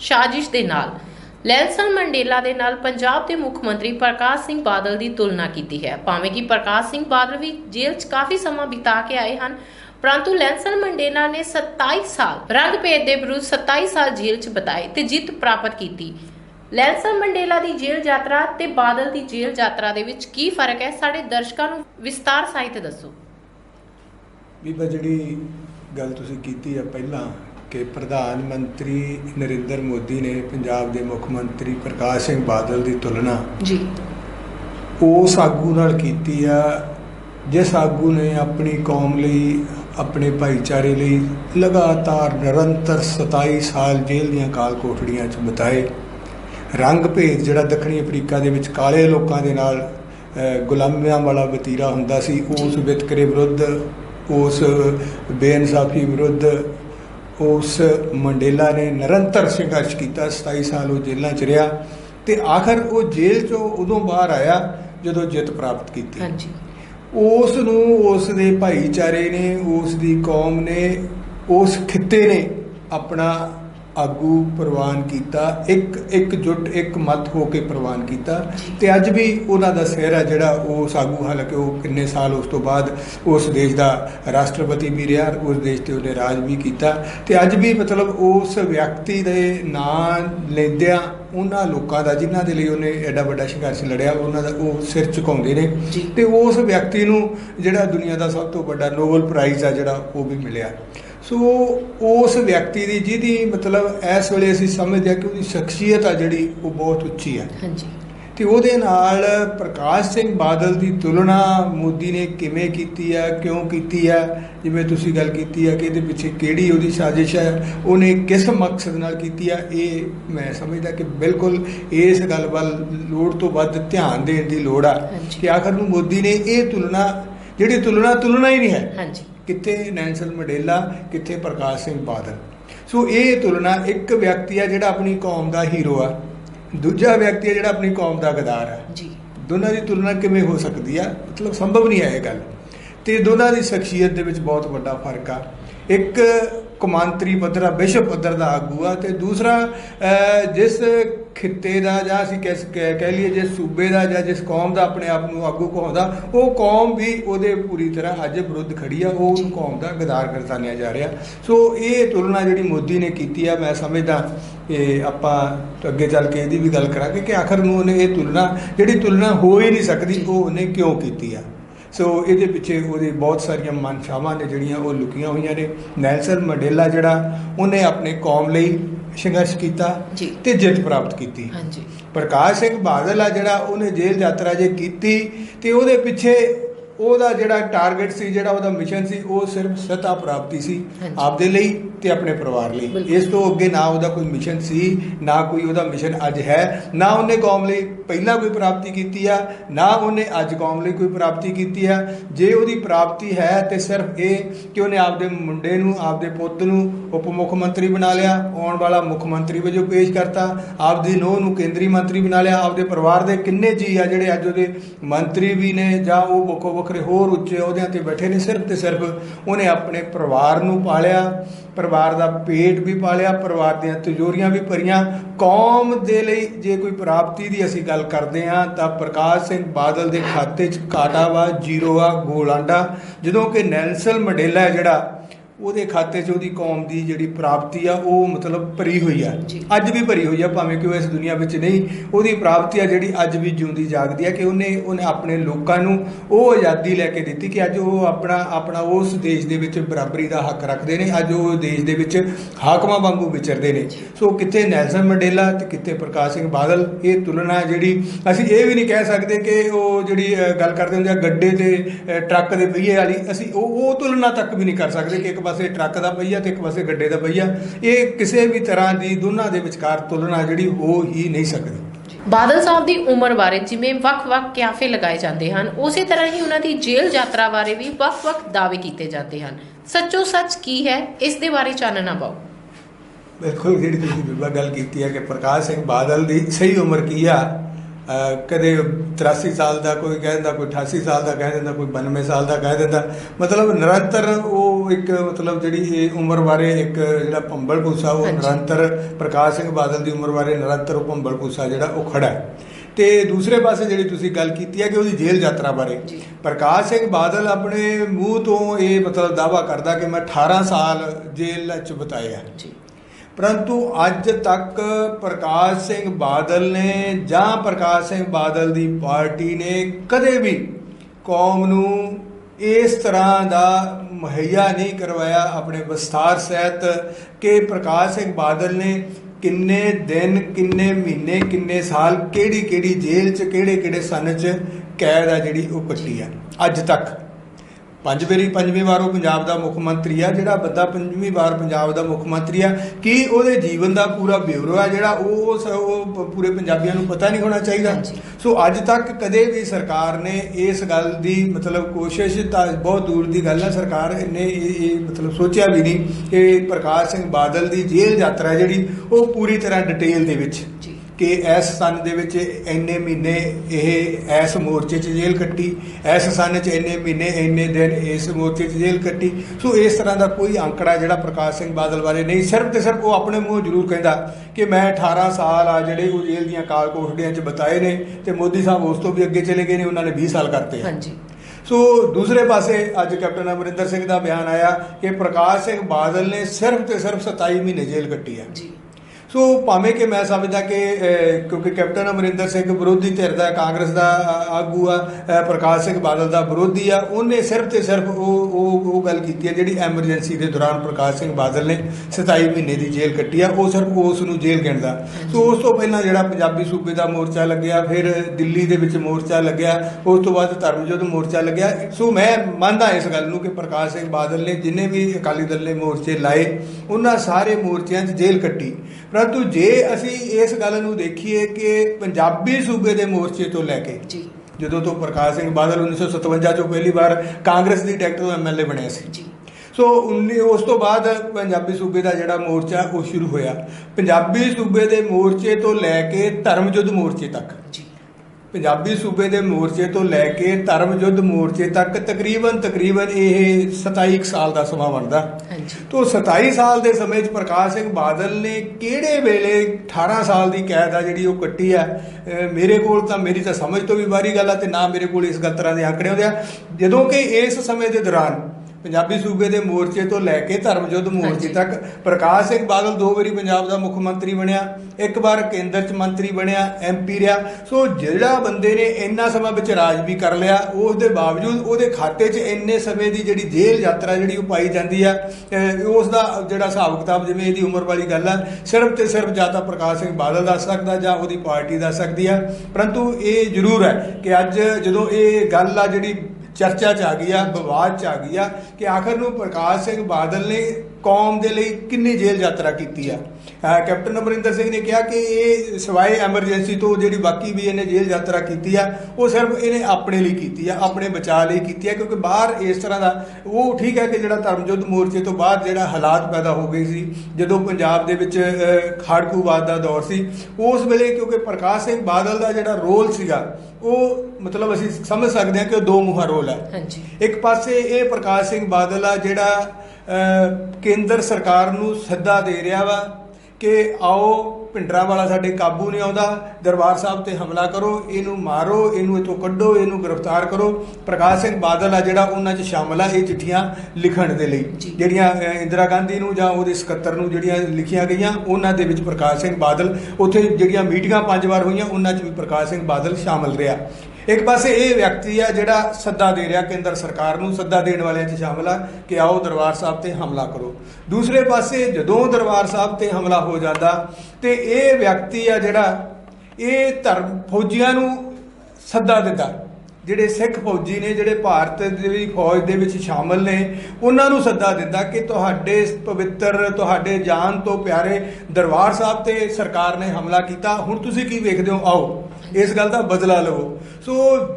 ਸਾਜ਼ਿਸ਼ ਦੇ ਨਾਲ ਲੈਲਸਨ ਮੰਡੇਲਾ ਦੇ ਨਾਲ ਪੰਜਾਬ ਦੇ ਮੁੱਖ ਮੰਤਰੀ ਪ੍ਰਕਾਸ਼ ਸਿੰਘ ਬਾਦਲ ਦੀ ਤੁਲਨਾ ਕੀਤੀ ਹੈ। ਭਾਵੇਂ ਕਿ ਪ੍ਰਕਾਸ਼ ਸਿੰਘ ਬਾਦਲ ਵੀ ਜੇਲ੍ਹ 'ਚ ਕਾਫੀ ਸਮਾਂ ਬਿਤਾ ਕੇ ਆਏ ਹਨ, ਪਰੰਤੂ ਲੈਂਸਨ ਮੰਡੇਲਾ ਨੇ 27 ਸਾਲ ਰੰਗਭੇਦ ਦੇ ਵਿਰੁੱਧ 27 ਸਾਲ ਜੇਲ੍ਹ 'ਚ ਬਿਤਾਏ ਤੇ ਜਿੱਤ ਪ੍ਰਾਪਤ ਕੀਤੀ। ਲੈਂਸਨ ਮੰਡੇਲਾ ਦੀ ਜੇਲ੍ਹ ਯਾਤਰਾ ਤੇ ਬਾਦਲ ਦੀ ਜੇਲ੍ਹ ਯਾਤਰਾ ਦੇ ਵਿੱਚ ਕੀ ਫ਼ਰਕ ਹੈ? ਸਾਡੇ ਦਰਸ਼ਕਾਂ ਨੂੰ ਵਿਸਤਾਰ ਸਾਹਿਤ ਦੱਸੋ। ਬੀਬਾ ਜਿਹੜੀ ਗੱਲ ਤੁਸੀਂ ਕੀਤੀ ਆ ਪਹਿਲਾਂ ਕਿ ਪ੍ਰਧਾਨ ਮੰਤਰੀ ਨਰਿੰਦਰ ਮੋਦੀ ਨੇ ਪੰਜਾਬ ਦੇ ਮੁੱਖ ਮੰਤਰੀ ਪ੍ਰਕਾਸ਼ ਸਿੰਘ ਬਾਦਲ ਦੀ ਤੁਲਨਾ ਜੀ। ਉਸ ਆਗੂ ਨਾਲ ਕੀਤੀ ਆ ਜਿਸ ਆਗੂ ਨੇ ਆਪਣੀ ਕੌਮ ਲਈ ਆਪਣੇ ਭਾਈਚਾਰੇ ਲਈ ਲਗਾਤਾਰ ਨਿਰੰਤਰ 27 ਸਾਲ ਜੇਲ੍ਹ ਦੀਆਂ ਕਾਲ ਕੋਠੜੀਆਂ 'ਚ ਬਿਤਾਏ। ਰੰਗ ਭੇਦ ਜਿਹੜਾ ਦੱਖਣੀ ਅਫਰੀਕਾ ਦੇ ਵਿੱਚ ਕਾਲੇ ਲੋਕਾਂ ਦੇ ਨਾਲ ਗੁਲਾਮੀਆਂ ਵਾਲਾ ਵਤੀਰਾ ਹੁੰਦਾ ਸੀ ਉਸ ਵਿਤਕਰੇ ਵਿਰੁੱਧ ਉਸ ਬੇਇਨਸਾਫੀ ਵਿਰੁੱਧ ਉਸ ਮੰਡੇਲਾ ਨੇ ਨਿਰੰਤਰ ਸੰਘਰਸ਼ ਕੀਤਾ 27 ਸਾਲ ਉਹ ਜੇਲ੍ਹਾਂ 'ਚ ਰਿਹਾ ਤੇ ਆਖਰ ਉਹ ਜੇਲ੍ਹ 'ਚੋਂ ਉਦੋਂ ਬਾਹਰ ਆਇਆ ਜਦੋਂ ਜਿੱਤ ਪ੍ਰਾਪਤ ਕੀਤੀ। ਹਾਂਜੀ। ਉਸ ਨੂੰ ਉਸ ਦੇ ਭਾਈਚਾਰੇ ਨੇ ਉਸ ਦੀ ਕੌਮ ਨੇ ਉਸ ਖਿੱਤੇ ਨੇ ਆਪਣਾ ਆਗੂ ਪ੍ਰਵਾਨ ਕੀਤਾ ਇੱਕ ਇੱਕ ਜੁੱਟ ਇੱਕ ਮਤ ਹੋ ਕੇ ਪ੍ਰਵਾਨ ਕੀਤਾ। ਤੇ ਅੱਜ ਵੀ ਉਹਨਾਂ ਦਾ ਸਿਹਰਾ ਜਿਹੜਾ ਉਸ ਆਗੂ ਹਾਲਾਂਕਿ ਉਹ ਕਿੰਨੇ ਸਾਲ ਉਸ ਤੋਂ ਬਾਅਦ ਉਸ ਦੇਸ਼ ਦਾ ਰਾਸ਼ਟਰਪਤੀ ਵੀ ਰਿਹਾ ਉਸ ਦੇਸ਼ ਤੇ ਉਹਨੇ ਰਾਜ ਵੀ ਕੀਤਾ। ਤੇ ਅੱਜ ਵੀ ਮਤਲਬ ਉਸ ਵਿਅਕਤੀ ਦੇ ਨਾਂ ਲੈਂਦਿਆਂ ਉਹਨਾਂ ਲੋਕਾਂ ਦਾ ਜਿਨ੍ਹਾਂ ਦੇ ਲਈ ਉਹਨੇ ਐਡਾ ਵੱਡਾ ਸੰਘਰਸ਼ ਲੜਿਆ ਉਹਨਾਂ ਦਾ ਉਹ ਸਿਰ ਝੁਕਾਉਂਦੇ ਨੇ। ਤੇ ਉਸ ਵਿਅਕਤੀ ਨੂੰ ਜਿਹੜਾ ਦੁਨੀਆ ਦਾ ਸਭ ਤੋਂ ਵੱਡਾ ਨੋਬਲ ਪ੍ਰਾਈਜ਼ ਆ ਜਿਹੜਾ ਉਹ ਵੀ ਮਿਲਿਆ। ਸੋ ਉਸ ਵਿਅਕਤੀ ਦੀ ਜਿਹਦੀ ਮਤਲਬ ਇਸ ਵੇਲੇ ਅਸੀਂ ਸਮਝਦੇ ਆ ਕਿ ਉਹਦੀ ਸ਼ਖਸੀਅਤ ਆ ਜਿਹੜੀ ਉਹ ਬਹੁਤ ਉੱਚੀ ਆ ਹਾਂਜੀ। ਤੇ ਉਹਦੇ ਨਾਲ ਪ੍ਰਕਾਸ਼ ਸਿੰਘ ਬਾਦਲ ਦੀ ਤੁਲਨਾ ਮੋਦੀ ਨੇ ਕਿਵੇਂ ਕੀਤੀ ਆ ਕਿਉਂ ਕੀਤੀ ਆ ਜਿਵੇਂ ਤੁਸੀਂ ਗੱਲ ਕੀਤੀ ਆ ਕਿ ਇਹਦੇ ਪਿੱਛੇ ਕਿਹੜੀ ਉਹਦੀ ਸਾਜ਼ਿਸ਼ ਹੈ ਉਹਨੇ ਕਿਸ ਮਕਸਦ ਨਾਲ ਕੀਤੀ ਆ ਇਹ ਮੈਂ ਸਮਝਦਾ ਕਿ ਬਿਲਕੁਲ ਇਸ ਗੱਲ ਵੱਲ ਲੋੜ ਤੋਂ ਵੱਧ ਧਿਆਨ ਦੇਣ ਦੀ ਲੋੜ ਆ। ਕਿ ਆਖਰ ਨੂੰ ਮੋਦੀ ਨੇ ਇਹ ਤੁਲਨਾ ਜਿਹੜੀ ਤੁਲਨਾ ਤੁਲਨਾ ਹੀ ਨਹੀਂ ਹੈ। ਹਾਂਜੀ। ਕਿੱਥੇ ਨੈਂਸਨ ਮੰਡੇਲਾ ਕਿੱਥੇ ਪ੍ਰਕਾਸ਼ ਸਿੰਘ ਬਾਦਲ। ਸੋ ਇਹ ਤੁਲਨਾ ਇੱਕ ਵਿਅਕਤੀ ਆ ਜਿਹੜਾ ਆਪਣੀ ਕੌਮ ਦਾ ਹੀਰੋ ਆ। ਦੂਜਾ ਵਿਅਕਤੀ ਆ ਜਿਹੜਾ ਆਪਣੀ ਕੌਮ ਦਾ ਗਦਾਰ ਆ। ਜੀ। ਦੋਨਾਂ ਦੀ ਤੁਲਨਾ ਕਿਵੇਂ ਹੋ ਸਕਦੀ ਆ? ਮਤਲਬ ਸੰਭਵ ਨਹੀਂ ਹੈ ਇਹ ਗੱਲ। ਤੇ ਦੋਨਾਂ ਦੀ ਸ਼ਖਸੀਅਤ ਦੇ ਵਿੱਚ ਬਹੁਤ ਵੱਡਾ ਫ਼ਰਕ ਆ। ਇੱਕ ਕਮਾਂਤਰੀ ਪੱਧਰ ਆ ਵਿਸ਼ਵ ਪੱਧਰ ਦਾ ਆਗੂ ਆ ਤੇ ਦੂਸਰਾ ਜਿਸ ਖਿੱਤੇ ਦਾ ਜਾਂ ਅਸੀਂ ਕਹਿ ਕਹਿ ਲਈਏ ਜਿਸ ਸੂਬੇ ਦਾ ਜਾਂ ਜਿਸ ਕੌਮ ਦਾ ਆਪਣੇ ਆਪ ਨੂੰ ਆਗੂ ਕਹਾਉਂਦਾ, ਉਹ ਕੌਮ ਵੀ ਉਹਦੇ ਪੂਰੀ ਤਰ੍ਹਾਂ ਅੱਜ ਵਿਰੁੱਧ ਖੜੀ ਆ, ਉਹ ਉਹਨੂੰ ਕੌਮ ਦਾ ਗਦਾਰ ਕਰਤਾਨਿਆ ਜਾ ਰਿਹਾ। ਸੋ ਇਹ ਤੁਲਨਾ ਜਿਹੜੀ ਮੋਦੀ ਨੇ ਕੀਤੀ ਆ, ਮੈਂ ਸਮਝਦਾ ਇਹ ਆਪਾਂ ਅੱਗੇ ਚੱਲ ਕੇ ਇਹਦੀ ਵੀ ਗੱਲ ਕਰਾਂਗੇ ਕਿ ਆਖਰ ਨੂੰ ਉਹਨੇ ਇਹ ਤੁਲਨਾ, ਜਿਹੜੀ ਤੁਲਨਾ ਹੋ ਹੀ ਨਹੀਂ ਸਕਦੀ, ਉਹ ਉਹਨੇ ਕਿਉਂ ਕੀਤੀ ਆ? ਸੋ ਇਹਦੇ ਪਿੱਛੇ ਉਹਦੇ ਬਹੁਤ ਸਾਰੀਆਂ ਮਨਸ਼ਾਵਾਂ ਨੇ ਜਿਹੜੀਆਂ ਉਹ ਲੁਕੀਆਂ ਹੋਈਆਂ ਨੇ। ਨੈਲਸਨ ਮੰਡੇਲਾ ਜਿਹੜਾ ਉਹਨੇ ਆਪਣੇ ਕੌਮ ਲਈ ਸੰਘਰਸ਼ ਕੀਤਾ। ਤੇ ਜਿੱਤ ਪ੍ਰਾਪਤ ਕੀਤੀ। ਹਾਂਜੀ। ਪ੍ਰਕਾਸ਼ ਸਿੰਘ ਬਾਦਲ ਆ ਜਿਹੜਾ ਉਹਨੇ ਜੇਲ੍ਹ ਯਾਤਰਾ ਜੇ ਕੀਤੀ ਤੇ ਉਹਦੇ ਪਿੱਛੇ ਉਹਦਾ ਜਿਹੜਾ ਟਾਰਗੇਟ ਸੀ ਜਿਹੜਾ ਉਹਦਾ ਮਿਸ਼ਨ ਸੀ ਉਹ ਸਿਰਫ ਸਤਾ ਪ੍ਰਾਪਤੀ ਸੀ। ਆਪਦੇ ਲਈ ਤੇ ਆਪਣੇ ਪਰਿਵਾਰ ਲਈ। ਇਸ ਤੋਂ ਅੱਗੇ ਨਾ ਉਹਦਾ ਕੋਈ ਮਿਸ਼ਨ ਸੀ ਨਾ ਕੋਈ ਉਹਦਾ ਮਿਸ਼ਨ ਅੱਜ ਹੈ ਨਾ ਉਹਨੇ ਕੌਮ ਲਈ ਪਹਿਲਾਂ ਕੋਈ ਪ੍ਰਾਪਤੀ ਕੀਤੀ ਆ ਨਾ ਉਹਨੇ ਅੱਜ ਕੌਮ ਲਈ ਕੋਈ ਪ੍ਰਾਪਤੀ ਕੀਤੀ ਆ ਜੇ ਉਹਦੀ ਪ੍ਰਾਪਤੀ ਹੈ ਤੇ ਸਿਰਫ ਇਹ ਕਿ ਉਹਨੇ ਆਪਦੇ ਮੁੰਡੇ ਨੂੰ ਆਪਦੇ ਪੁੱਤ ਨੂੰ ਉਪ ਮੁੱਖ ਮੰਤਰੀ ਬਣਾ ਲਿਆ ਆਉਣ ਵਾਲਾ ਮੁੱਖ ਮੰਤਰੀ ਵਜੋਂ ਪੇਸ਼ ਕਰਤਾ ਆਪਦੀ ਨੂੰਹ ਨੂੰ ਕੇਂਦਰੀ ਮੰਤਰੀ ਬਣਾ ਲਿਆ ਆਪਦੇ ਪਰਿਵਾਰ ਦੇ ਕਿੰਨੇ ਜੀ ਆ ਜਿਹੜੇ ਅੱਜ ਉਹਦੇ ਮੰਤਰੀ ਵੀ ਨੇ ਜਾਂ ਉਹ ਵੱਖੋ ਵੱਖਰੇ ਹੋਰ ਉੱਚੇ ਅਹੁਦਿਆਂ ਤੇ ਬੈਠੇ ਨੇ ਸਿਰਫ ਤੇ ਸਿਰਫ ਉਹਨੇ ਆਪਣੇ ਪਰਿਵਾਰ ਨੂੰ ਪਾਲਿਆ, ਪਰਿਵਾਰ ਦਾ ਪੇਟ ਵੀ ਪਾਲਿਆ, ਪਰਿਵਾਰ ਦੀਆਂ ਤਿਜੋਰੀਆਂ ਵੀ ਭਰੀਆਂ। ਕੌਮ ਦੇ ਲਈ ਜੇ ਕੋਈ ਪ੍ਰਾਪਤੀ ਦੀ ਅਸੀਂ ਗੱਲ ਕਰਦੇ ਹਾਂ, ਤਾਂ ਪ੍ਰਕਾਸ਼ ਸਿੰਘ ਬਾਦਲ ਦੇ ਖਾਤੇ 'ਚ ਕਾਟਾ ਵਾ, ਜ਼ੀਰੋ ਆ ਗੋਲ ਆਂਡਾ। ਜਦੋਂ ਕਿ ਨੈਲਸਨ ਮੰਡੇਲਾ ਹੈ ਜਿਹੜਾ ਉਹਦੇ ਖਾਤੇ 'ਚ ਉਹਦੀ ਕੌਮ ਦੀ ਜਿਹੜੀ ਪ੍ਰਾਪਤੀ ਆ ਉਹ ਮਤਲਬ ਭਰੀ ਹੋਈ ਆ। ਅੱਜ ਵੀ ਭਰੀ ਹੋਈ ਆ ਭਾਵੇਂ ਕਿ ਉਹ ਇਸ ਦੁਨੀਆ ਵਿੱਚ ਨਹੀਂ। ਉਹਦੀ ਪ੍ਰਾਪਤੀ ਆ ਜਿਹੜੀ ਅੱਜ ਵੀ ਜਿਉਂਦੀ ਜਾਗਦੀ ਆ ਕਿ ਉਹਨੇ ਉਹਨੇ ਆਪਣੇ ਲੋਕਾਂ ਨੂੰ ਉਹ ਆਜ਼ਾਦੀ ਲੈ ਕੇ ਦਿੱਤੀ ਕਿ ਅੱਜ ਉਹ ਆਪਣਾ ਆਪਣਾ ਉਸ ਦੇਸ਼ ਦੇ ਵਿੱਚ ਬਰਾਬਰੀ ਦਾ ਹੱਕ ਰੱਖਦੇ ਨੇ। ਅੱਜ ਉਹ ਦੇਸ਼ ਦੇ ਵਿੱਚ ਹਾਕਮਾਂ ਵਾਂਗੂ ਵਿਚਰਦੇ ਨੇ। ਸੋ ਕਿਤੇ ਨੈਲਸਨ ਮੰਡੇਲਾ ਤੇ ਕਿਤੇ ਪ੍ਰਕਾਸ਼ ਸਿੰਘ ਬਾਦਲ ਇਹ ਤੁਲਨਾ ਜਿਹੜੀ ਅਸੀਂ ਇਹ ਵੀ ਨਹੀਂ ਕਹਿ ਸਕਦੇ ਕਿ ਉਹ ਜਿਹੜੀ ਗੱਲ ਕਰਦੇ ਹੁੰਦੇ ਆ ਗੱਡੇ ਤੇ ਟਰੱਕ ਦੇ ਪਹੀਏ ਵਾਲੀ ਅਸੀਂ ਉਹ ਉਹ ਤੁਲਨਾ ਤੱਕ ਵੀ ਨਹੀਂ ਕਰ ਸਕਦੇ ਕਿ ਇੱਕ ਪਾਸੇ ਟਰੱਕ ਦਾ ਪਹੀਆ ਤੇ ਇੱਕ ਪਾਸੇ ਗੱਡੇ ਦਾ ਪਹੀਆ ਇਹ ਕਿਸੇ ਵੀ ਤਰ੍ਹਾਂ ਦੀ ਦੋਨਾਂ ਦੇ ਵਿਚਕਾਰ ਤੁਲਨਾ ਜਿਹੜੀ ਹੋ ਹੀ ਨਹੀਂ ਸਕਦੀ। ਬਾਦਲ ਸਾਹਿਬ ਦੀ ਉਮਰ ਬਾਰੇ ਜਿਵੇਂ ਵੱਖ-ਵੱਖ ਕਿਆਫੇ ਲਗਾਏ ਜਾਂਦੇ ਹਨ ਉਸੇ ਤਰ੍ਹਾਂ ਹੀ ਉਹਨਾਂ ਦੀ ਜੇਲ੍ਹ ਯਾਤਰਾ ਬਾਰੇ ਵੀ ਵੱਖ-ਵੱਖ ਦਾਅਵੇ ਕੀਤੇ ਜਾਂਦੇ ਹਨ। ਸੱਚੋ ਸੱਚ ਕੀ ਹੈ? ਇਸ ਦੇ ਬਾਰੇ ਚਾਨਣਾ ਪਾਓ। ਬਿਲਕੁਲ ਜਿਹੜੀ ਤੁਸੀਂ ਬੀਬਾ ਗੱਲ ਕੀਤੀ ਹੈ ਕਿ ਪ੍ਰਕਾਸ਼ ਸਿੰਘ ਬਾਦਲ ਦੀ ਸਹੀ ਉਮਰ ਕੀ ਆ ਕਦੇ 83 ਸਾਲ ਦਾ ਕੋਈ ਕਹਿ ਦਿੰਦਾ ਕੋਈ 88 ਸਾਲ ਦਾ ਕਹਿ ਦਿੰਦਾ ਕੋਈ 92 ਸਾਲ ਦਾ ਕਹਿ ਦਿੰਦਾ। ਮਤਲਬ ਨਿਰੰਤਰ ਉਹ ਇੱਕ ਮਤਲਬ ਜਿਹੜੀ ਇਹ ਉਮਰ ਬਾਰੇ ਇੱਕ ਜਿਹੜਾ ਭੰਬਲ ਭੂਸਾ ਉਹ। ਨਿਰੰਤਰ ਪ੍ਰਕਾਸ਼ ਸਿੰਘ ਬਾਦਲ ਦੀ ਉਮਰ ਬਾਰੇ ਨਿਰੰਤਰ ਉਹ ਭੰਬਲ ਭੂਸਾ ਜਿਹੜਾ ਉਹ ਖੜਾ ਹੈ। ਤੇ ਦੂਸਰੇ ਪਾਸੇ ਜਿਹੜੀ ਤੁਸੀਂ ਗੱਲ ਕੀਤੀ ਹੈ ਕਿ ਉਹਦੀ ਜੇਲ੍ਹ ਯਾਤਰਾ ਬਾਰੇ। ਪ੍ਰਕਾਸ਼ ਸਿੰਘ ਬਾਦਲ ਆਪਣੇ ਮੂੰਹ ਤੋਂ ਇਹ ਮਤਲਬ ਦਾਵਾ ਕਰਦਾ ਕਿ ਮੈਂ 18 ਸਾਲ ਜੇਲ੍ਹ 'ਚ ਬਿਤਾਏ ਆ। ਜੀ। ਪਰੰਤੂ ਅੱਜ ਤੱਕ ਪ੍ਰਕਾਸ਼ ਸਿੰਘ ਬਾਦਲ ਨੇ ਜਾਂ ਪ੍ਰਕਾਸ਼ ਸਿੰਘ ਬਾਦਲ ਦੀ ਪਾਰਟੀ ਨੇ ਕਦੇ ਵੀ ਕੌਮ ਨੂੰ ਇਸ ਤਰ੍ਹਾਂ ਦਾ ਮੁਹੱਈਆ ਨਹੀਂ ਕਰਵਾਇਆ ਆਪਣੇ ਵਿਸਥਾਰ ਸਹਿਤ ਕਿ ਪ੍ਰਕਾਸ਼ ਸਿੰਘ ਬਾਦਲ ਨੇ ਕਿੰਨੇ ਦਿਨ, ਕਿੰਨੇ ਮਹੀਨੇ, ਕਿੰਨੇ ਸਾਲ ਕਿਹੜੀ ਕਿਹੜੀ ਜੇਲ੍ਹ 'ਚ ਕਿਹੜੇ ਕਿਹੜੇ ਸਨ 'ਚ ਕੈਦ ਆ ਜਿਹੜੀ ਉਹ ਕੱਟੀ ਆ, ਅੱਜ ਤੱਕ। ਪੰਜ ਵਾਰੀ ਪੰਜਵੀਂ ਵਾਰ ਉਹ ਪੰਜਾਬ ਦਾ ਮੁੱਖ ਮੰਤਰੀ ਆ ਜਿਹੜਾ ਬੰਦਾ ਪੰਜਵੀਂ ਵਾਰ ਪੰਜਾਬ ਦਾ ਮੁੱਖ ਮੰਤਰੀ ਆ। ਕੀ ਉਹਦੇ ਜੀਵਨ ਦਾ ਪੂਰਾ ਬਿਊਰੋ ਆ ਜਿਹੜਾ ਉਹ ਸ- ਉਹ ਪੂਰੇ ਪੰਜਾਬੀਆਂ ਨੂੰ ਪਤਾ ਨਹੀਂ ਹੋਣਾ ਚਾਹੀਦਾ। ਸੋ ਅੱਜ ਤੱਕ ਕਦੇ ਵੀ ਸਰਕਾਰ ਨੇ ਇਸ ਗੱਲ ਦੀ ਮਤਲਬ ਕੋਸ਼ਿਸ਼ ਤਾਂ ਬਹੁਤ ਦੂਰ ਦੀ ਗੱਲ ਆ ਸਰਕਾਰ ਨੇ ਇਹ ਇਹ ਮਤਲਬ ਸੋਚਿਆ ਵੀ ਨਹੀਂ ਕਿ ਪ੍ਰਕਾਸ਼ ਸਿੰਘ ਬਾਦਲ ਦੀ ਜੇਲ੍ਹ ਯਾਤਰਾ ਜਿਹੜੀ ਉਹ ਪੂਰੀ ਤਰ੍ਹਾਂ ਡਿਟੇਲ ਦੇ ਵਿੱਚ। ਕਿ ਇਸ ਸੰਨ ਦੇ ਵਿੱਚ ਇੰਨੇ ਮਹੀਨੇ ਇਹ ਇਸ ਮੋਰਚੇ 'ਚ ਜੇਲ੍ਹ ਕੱਟੀ ਇਸ ਸੰਨ 'ਚ ਇੰਨੇ ਮਹੀਨੇ ਇੰਨੇ ਦਿਨ ਇਸ ਮੋਰਚੇ 'ਚ ਜੇਲ੍ਹ ਕੱਟੀ। ਸੋ ਇਸ ਤਰ੍ਹਾਂ ਦਾ ਕੋਈ ਅੰਕੜਾ ਜਿਹੜਾ ਪ੍ਰਕਾਸ਼ ਸਿੰਘ ਬਾਦਲ ਬਾਰੇ ਨਹੀਂ ਸਿਰਫ ਤੇ ਸਿਰਫ ਉਹ ਆਪਣੇ ਮੂੰਹ ਜ਼ਰੂਰ ਕਹਿੰਦਾ ਕਿ ਮੈਂ 18 ਸਾਲ ਆ ਜਿਹੜੇ ਉਹ ਜੇਲ੍ਹ ਦੀਆਂ ਕਾਲ ਕੋਠੜੀਆਂ 'ਚ ਬਿਤਾਏ ਨੇ ਤੇ ਮੋਦੀ ਸਾਹਿਬ ਉਸ ਤੋਂ ਵੀ ਅੱਗੇ ਚਲੇ ਗਏ ਨੇ ਉਹਨਾਂ ਨੇ 20 ਸਾਲ ਕਰਤੇ ਹਾਂਜੀ। ਸੋ ਦੂਸਰੇ ਪਾਸੇ ਅੱਜ ਕੈਪਟਨ ਅਮਰਿੰਦਰ ਸਿੰਘ ਦਾ ਬਿਆਨ ਆਇਆ ਕਿ ਪ੍ਰਕਾਸ਼ ਸਿੰਘ ਬਾਦਲ ਨੇ ਸਿਰਫ ਤੇ ਸਿਰਫ 27 ਮਹੀਨੇ ਜੇਲ੍ਹ ਕੱਟੀ ਆ। ਜੀ। ਸੋ ਭਾਵੇਂ ਕਿ ਮੈਂ ਸਮਝਦਾ ਕਿ ਕਿਉਂਕਿ ਕੈਪਟਨ ਅਮਰਿੰਦਰ ਸਿੰਘ ਵਿਰੋਧੀ ਧਿਰ ਦਾ, ਕਾਂਗਰਸ ਦਾ ਆਗੂ ਆ ਪ੍ਰਕਾਸ਼ ਸਿੰਘ ਬਾਦਲ ਦਾ ਵਿਰੋਧੀ ਆ, ਉਹਨੇ ਸਿਰਫ ਤੇ ਸਿਰਫ ਉਹ ਉਹ ਉਹ ਗੱਲ ਕੀਤੀ ਹੈ ਜਿਹੜੀ ਐਮਰਜੈਂਸੀ ਦੇ ਦੌਰਾਨ ਪ੍ਰਕਾਸ਼ ਸਿੰਘ ਬਾਦਲ ਨੇ 27 ਮਹੀਨੇ ਦੀ ਜੇਲ੍ਹ ਕੱਟੀ ਆ, ਉਹ ਸਿਰਫ ਉਸ ਨੂੰ ਜੇਲ੍ਹ ਗਿਣਦਾ। ਸੋ ਉਸ ਤੋਂ ਪਹਿਲਾਂ ਜਿਹੜਾ ਪੰਜਾਬੀ ਸੂਬੇ ਦਾ ਮੋਰਚਾ ਲੱਗਿਆ, ਫਿਰ ਦਿੱਲੀ ਦੇ ਵਿੱਚ ਮੋਰਚਾ ਲੱਗਿਆ, ਉਸ ਤੋਂ ਬਾਅਦ ਧਰਮਯੁੱਧ ਮੋਰਚਾ ਲੱਗਿਆ। ਸੋ ਮੈਂ ਮੰਨਦਾ ਇਸ ਗੱਲ ਨੂੰ ਕਿ ਪ੍ਰਕਾਸ਼ ਸਿੰਘ ਬਾਦਲ ਨੇ ਜਿੰਨੇ ਵੀ ਅਕਾਲੀ ਦਲ ਨੇ ਮੋਰਚੇ ਲਾਏ, ਉਹਨਾਂ ਸਾਰੇ ਮੋਰਚਿਆਂ 'ਚ ਜੇਲ੍ਹ ਕੱਟੀ। ਪਰੰਤੂ ਜੇ ਅਸੀਂ ਇਸ ਗੱਲ ਨੂੰ ਦੇਖੀਏ ਕਿ ਪੰਜਾਬੀ ਸੂਬੇ ਦੇ ਮੋਰਚੇ ਤੋਂ ਲੈ ਕੇ ਜੀ। ਜਦੋਂ ਤੋਂ ਪ੍ਰਕਾਸ਼ ਸਿੰਘ ਬਾਦਲ 1957 ਚੋਂ ਪਹਿਲੀ ਵਾਰ ਕਾਂਗਰਸ ਦੀ ਟਿਕਟ ਤੋਂ ਐਮਐਲਏ ਬਣਿਆ ਸੀ। ਜੀ। ਸੋ 19 ਉਸ ਤੋਂ ਬਾਅਦ ਪੰਜਾਬੀ ਸੂਬੇ ਦਾ ਜਿਹੜਾ ਮੋਰਚਾ ਉਹ ਸ਼ੁਰੂ ਹੋਇਆ। ਪੰਜਾਬੀ ਸੂਬੇ ਦੇ ਮੋਰਚੇ ਤੋਂ ਲੈ ਕੇ ਧਰਮ ਯੁੱਧ ਮੋਰਚੇ ਤੱਕ। ਜੀ। ਪੰਜਾਬੀ ਸੂਬੇ ਦੇ ਮੋਰਚੇ ਤੋਂ ਲੈ ਕੇ ਧਰਮ ਯੁੱਧ ਮੋਰਚੇ ਤੱਕ ਤਕਰੀਬਨ ਤਕਰੀਬਨ ਇਹ 27 ਕੁ ਸਾਲ ਦਾ ਸਮਾਂ ਬਣਦਾ। ਹਾਂਜੀ। ਤੋਂ 27 ਸਾਲ ਦੇ ਸਮੇਂ 'ਚ ਪ੍ਰਕਾਸ਼ ਸਿੰਘ ਬਾਦਲ ਨੇ ਕਿਹੜੇ ਵੇਲੇ 18 ਸਾਲ ਦੀ ਕੈਦ ਆ ਜਿਹੜੀ ਉਹ ਕੱਟੀ ਆ? ਮੇਰੇ ਕੋਲ ਤਾਂ ਮੇਰੀ ਤਾਂ ਸਮਝ ਤੋਂ ਵੀ ਬਾਹਰੀ ਗੱਲ ਆ ਤੇ ਨਾ ਮੇਰੇ ਕੋਲ ਇਸ ਗੱਲ ਤਰ੍ਹਾਂ ਦੇ ਆંકੜੇ ਹੁੰਦੇ ਆ। ਜਦੋਂ ਕਿ ਇਸ ਸਮੇਂ ਦੇ ਦੌਰਾਨ ਪੰਜਾਬੀ ਸੂਬੇ ਦੇ ਮੋਰਚੇ ਤੋਂ ਲੈ ਕੇ ਧਰਮ ਯੁੱਧ ਮੋਰਚੇ। ਤੱਕ ਪ੍ਰਕਾਸ਼ ਸਿੰਘ ਬਾਦਲ ਦੋ ਵਾਰੀ ਪੰਜਾਬ ਦਾ ਮੁੱਖ ਮੰਤਰੀ ਬਣਿਆ ਇੱਕ ਵਾਰ ਕੇਂਦਰ 'ਚ ਮੰਤਰੀ ਬਣਿਆ ਐਮਪੀ ਰਿਹਾ ਸੋ ਜਿਹੜਾ ਬੰਦੇ ਨੇ ਇੰਨਾ ਸਮਾਂ ਵਿੱਚ ਰਾਜ ਵੀ ਕਰ ਲਿਆ ਉਸ ਦੇ ਬਾਵਜੂਦ ਉਹਦੇ ਖਾਤੇ 'ਚ ਇੰਨੇ ਸਮੇਂ ਦੀ ਜਿਹੜੀ ਜੇਲ੍ਹ ਯਾਤਰਾ ਜਿਹੜੀ ਉਹ ਪਾਈ ਜਾਂਦੀ ਆ ਉਸ ਦਾ ਜਿਹੜਾ ਹਿਸਾਬ ਕਿਤਾਬ ਜਿਵੇਂ ਇਹਦੀ ਉਮਰ ਵਾਲੀ ਗੱਲ ਆ ਸਿਰਫ ਤੇ ਸਿਰਫ ਜਾਂ ਤਾਂ ਪ੍ਰਕਾਸ਼ ਸਿੰਘ ਬਾਦਲ ਦੱਸ ਸਕਦਾ ਜਾਂ ਉਹਦੀ ਪਾਰਟੀ ਦੱਸ ਸਕਦੀ ਆ ਪਰੰਤੂ ਇਹ ਜ਼ਰੂਰ ਹੈ ਕਿ ਅੱਜ ਜਦੋਂ ਇਹ ਗੱਲ ਆ ਜਿਹੜੀ ਚਰਚਾ ਚ ਆ ਗਈ ਆ, ਵਿਵਾਦ ਚ ਆ ਗਈ ਆ ਕਿ ਆਖਰ ਨੂੰ ਪ੍ਰਕਾਸ਼ ਸਿੰਘ ਬਾਦਲ ਨੇ ਕੌਮ ਦੇ ਲਈ ਕਿੰਨੀ ਜੇਲ੍ਹ ਯਾਤਰਾ ਕੀਤੀ ਆ? ਕੈਪਟਨ ਅਮਰਿੰਦਰ ਸਿੰਘ ਨੇ ਕਿਹਾ ਕਿ ਇਹ ਸਿਵਾਏ ਐਮਰਜੈਂਸੀ ਤੋਂ ਜਿਹੜੀ ਬਾਕੀ ਵੀ ਇਹਨੇ ਜੇਲ੍ਹ ਯਾਤਰਾ ਕੀਤੀ ਆ ਉਹ ਸਿਰਫ ਇਹਨੇ ਆਪਣੇ ਲਈ ਕੀਤੀ ਆ ਆਪਣੇ ਬਚਾਅ ਲਈ ਕੀਤੀ ਆ ਕਿਉਂਕਿ ਬਾਹਰ ਇਸ ਤਰ੍ਹਾਂ ਦਾ ਉਹ ਠੀਕ ਹੈ ਕਿ ਜਿਹੜਾ ਧਰਮਯੁੱਧ ਮੋਰਚੇ ਤੋਂ ਬਾਅਦ ਜਿਹੜਾ ਹਾਲਾਤ ਪੈਦਾ ਹੋ ਗਏ ਸੀ ਜਦੋਂ ਪੰਜਾਬ ਦੇ ਵਿੱਚ ਖਾੜਕੂਵਾਦ ਦਾ ਦੌਰ ਸੀ ਉਸ ਵੇਲੇ ਕਿਉਂਕਿ ਪ੍ਰਕਾਸ਼ ਸਿੰਘ ਬਾਦਲ ਦਾ ਜਿਹੜਾ ਰੋਲ ਸੀਗਾ ਉਹ ਮਤਲਬ ਅਸੀਂ ਸਮਝ ਸਕਦੇ ਹਾਂ ਕਿ ਉਹ ਦੋ ਮੁਹਾ ਰੋਲ ਹੈ। ਹਾਂਜੀ। ਇੱਕ ਪਾਸੇ ਇਹ ਪ੍ਰਕਾਸ਼ ਸਿੰਘ ਬਾਦਲ ਆ ਜਿਹੜਾ ਕੇਂਦਰ ਸਰਕਾਰ ਨੂੰ ਸੱਦਾ ਦੇ ਰਿਹਾ ਵਾ ਕਿ ਆਓ ਭਿੰਡਰਾਂ ਵਾਲਾ ਸਾਡੇ ਕਾਬੂ ਨਹੀਂ ਆਉਂਦਾ ਦਰਬਾਰ ਸਾਹਿਬ ਤੇ ਹਮਲਾ ਕਰੋ ਇਹਨੂੰ ਮਾਰੋ ਇਹਨੂੰ ਇਥੋਂ ਕੱਢੋ ਇਹਨੂੰ ਗ੍ਰਿਫਤਾਰ ਕਰੋ। ਪ੍ਰਕਾਸ਼ ਸਿੰਘ ਬਾਦਲ ਆ ਜਿਹੜਾ ਉਹਨਾਂ 'ਚ ਸ਼ਾਮਲ ਆ ਇਹ ਚਿੱਠੀਆਂ ਲਿਖਣ ਦੇ ਲਈ। ਜਿਹੜੀਆਂ ਇੰਦਰਾ ਗਾਂਧੀ ਨੂੰ ਜਾਂ ਉਹਦੇ ਸਕੱਤਰ ਨੂੰ ਜਿਹੜੀਆਂ ਲਿਖੀਆਂ ਗਈਆਂ ਉਹਨਾਂ ਦੇ ਵਿੱਚ ਪ੍ਰਕਾਸ਼ ਸਿੰਘ ਬਾਦਲ ਉੱਥੇ ਜਿਹੜੀਆਂ ਮੀਟਿੰਗਾਂ ਪੰਜ ਵਾਰ ਹੋਈਆਂ ਉਹਨਾਂ 'ਚ ਵੀ ਪ੍ਰਕਾਸ਼ ਸਿੰਘ ਬਾਦਲ ਸ਼ਾਮਲ ਰਿਹਾ। ਇੱਕ ਪਾਸੇ ਇਹ ਵਿਅਕਤੀ ਆ ਜਿਹੜਾ ਸੱਦਾ ਦੇ ਰਿਹਾ, ਕੇਂਦਰ ਸਰਕਾਰ ਨੂੰ ਸੱਦਾ ਦੇਣ ਵਾਲਿਆਂ 'ਚ ਸ਼ਾਮਲ ਆ ਕਿ ਆਓ ਦਰਬਾਰ ਸਾਹਿਬ ਤੇ ਹਮਲਾ ਕਰੋ। ਦੂਸਰੇ ਪਾਸੇ ਜਦੋਂ ਦਰਬਾਰ ਸਾਹਿਬ ਤੇ ਹਮਲਾ ਹੋ ਜਾਂਦਾ ਤੇ ਇਹ ਵਿਅਕਤੀ ਆ ਜਿਹੜਾ ਇਹ ਧਰਮ, ਫੌਜੀਆਂ ਨੂੰ ਸੱਦਾ ਦਿੰਦਾ। ਜਿਹੜੇ ਸਿੱਖ ਫੌਜੀ ਨੇ, ਜਿਹੜੇ ਭਾਰਤ ਦੀ ਫੌਜ ਦੇ ਵਿੱਚ ਸ਼ਾਮਲ ਨੇ, ਉਹਨਾਂ ਨੂੰ ਸੱਦਾ ਦਿੰਦਾ ਕਿ ਤੁਹਾਡੇ ਪਵਿੱਤਰ, ਤੁਹਾਡੇ ਜਾਨ ਤੋਂ ਪਿਆਰੇ ਦਰਬਾਰ ਸਾਹਿਬ ਤੇ ਸਰਕਾਰ ਨੇ ਹਮਲਾ ਕੀਤਾ। ਹੁਣ ਤੁਸੀਂ ਕੀ ਵੇਖਦੇ ਹੋ? ਆਓ, ਇਸ ਗੱਲ ਦਾ ਬਦਲਾ ਲਵੋ। ਸੋ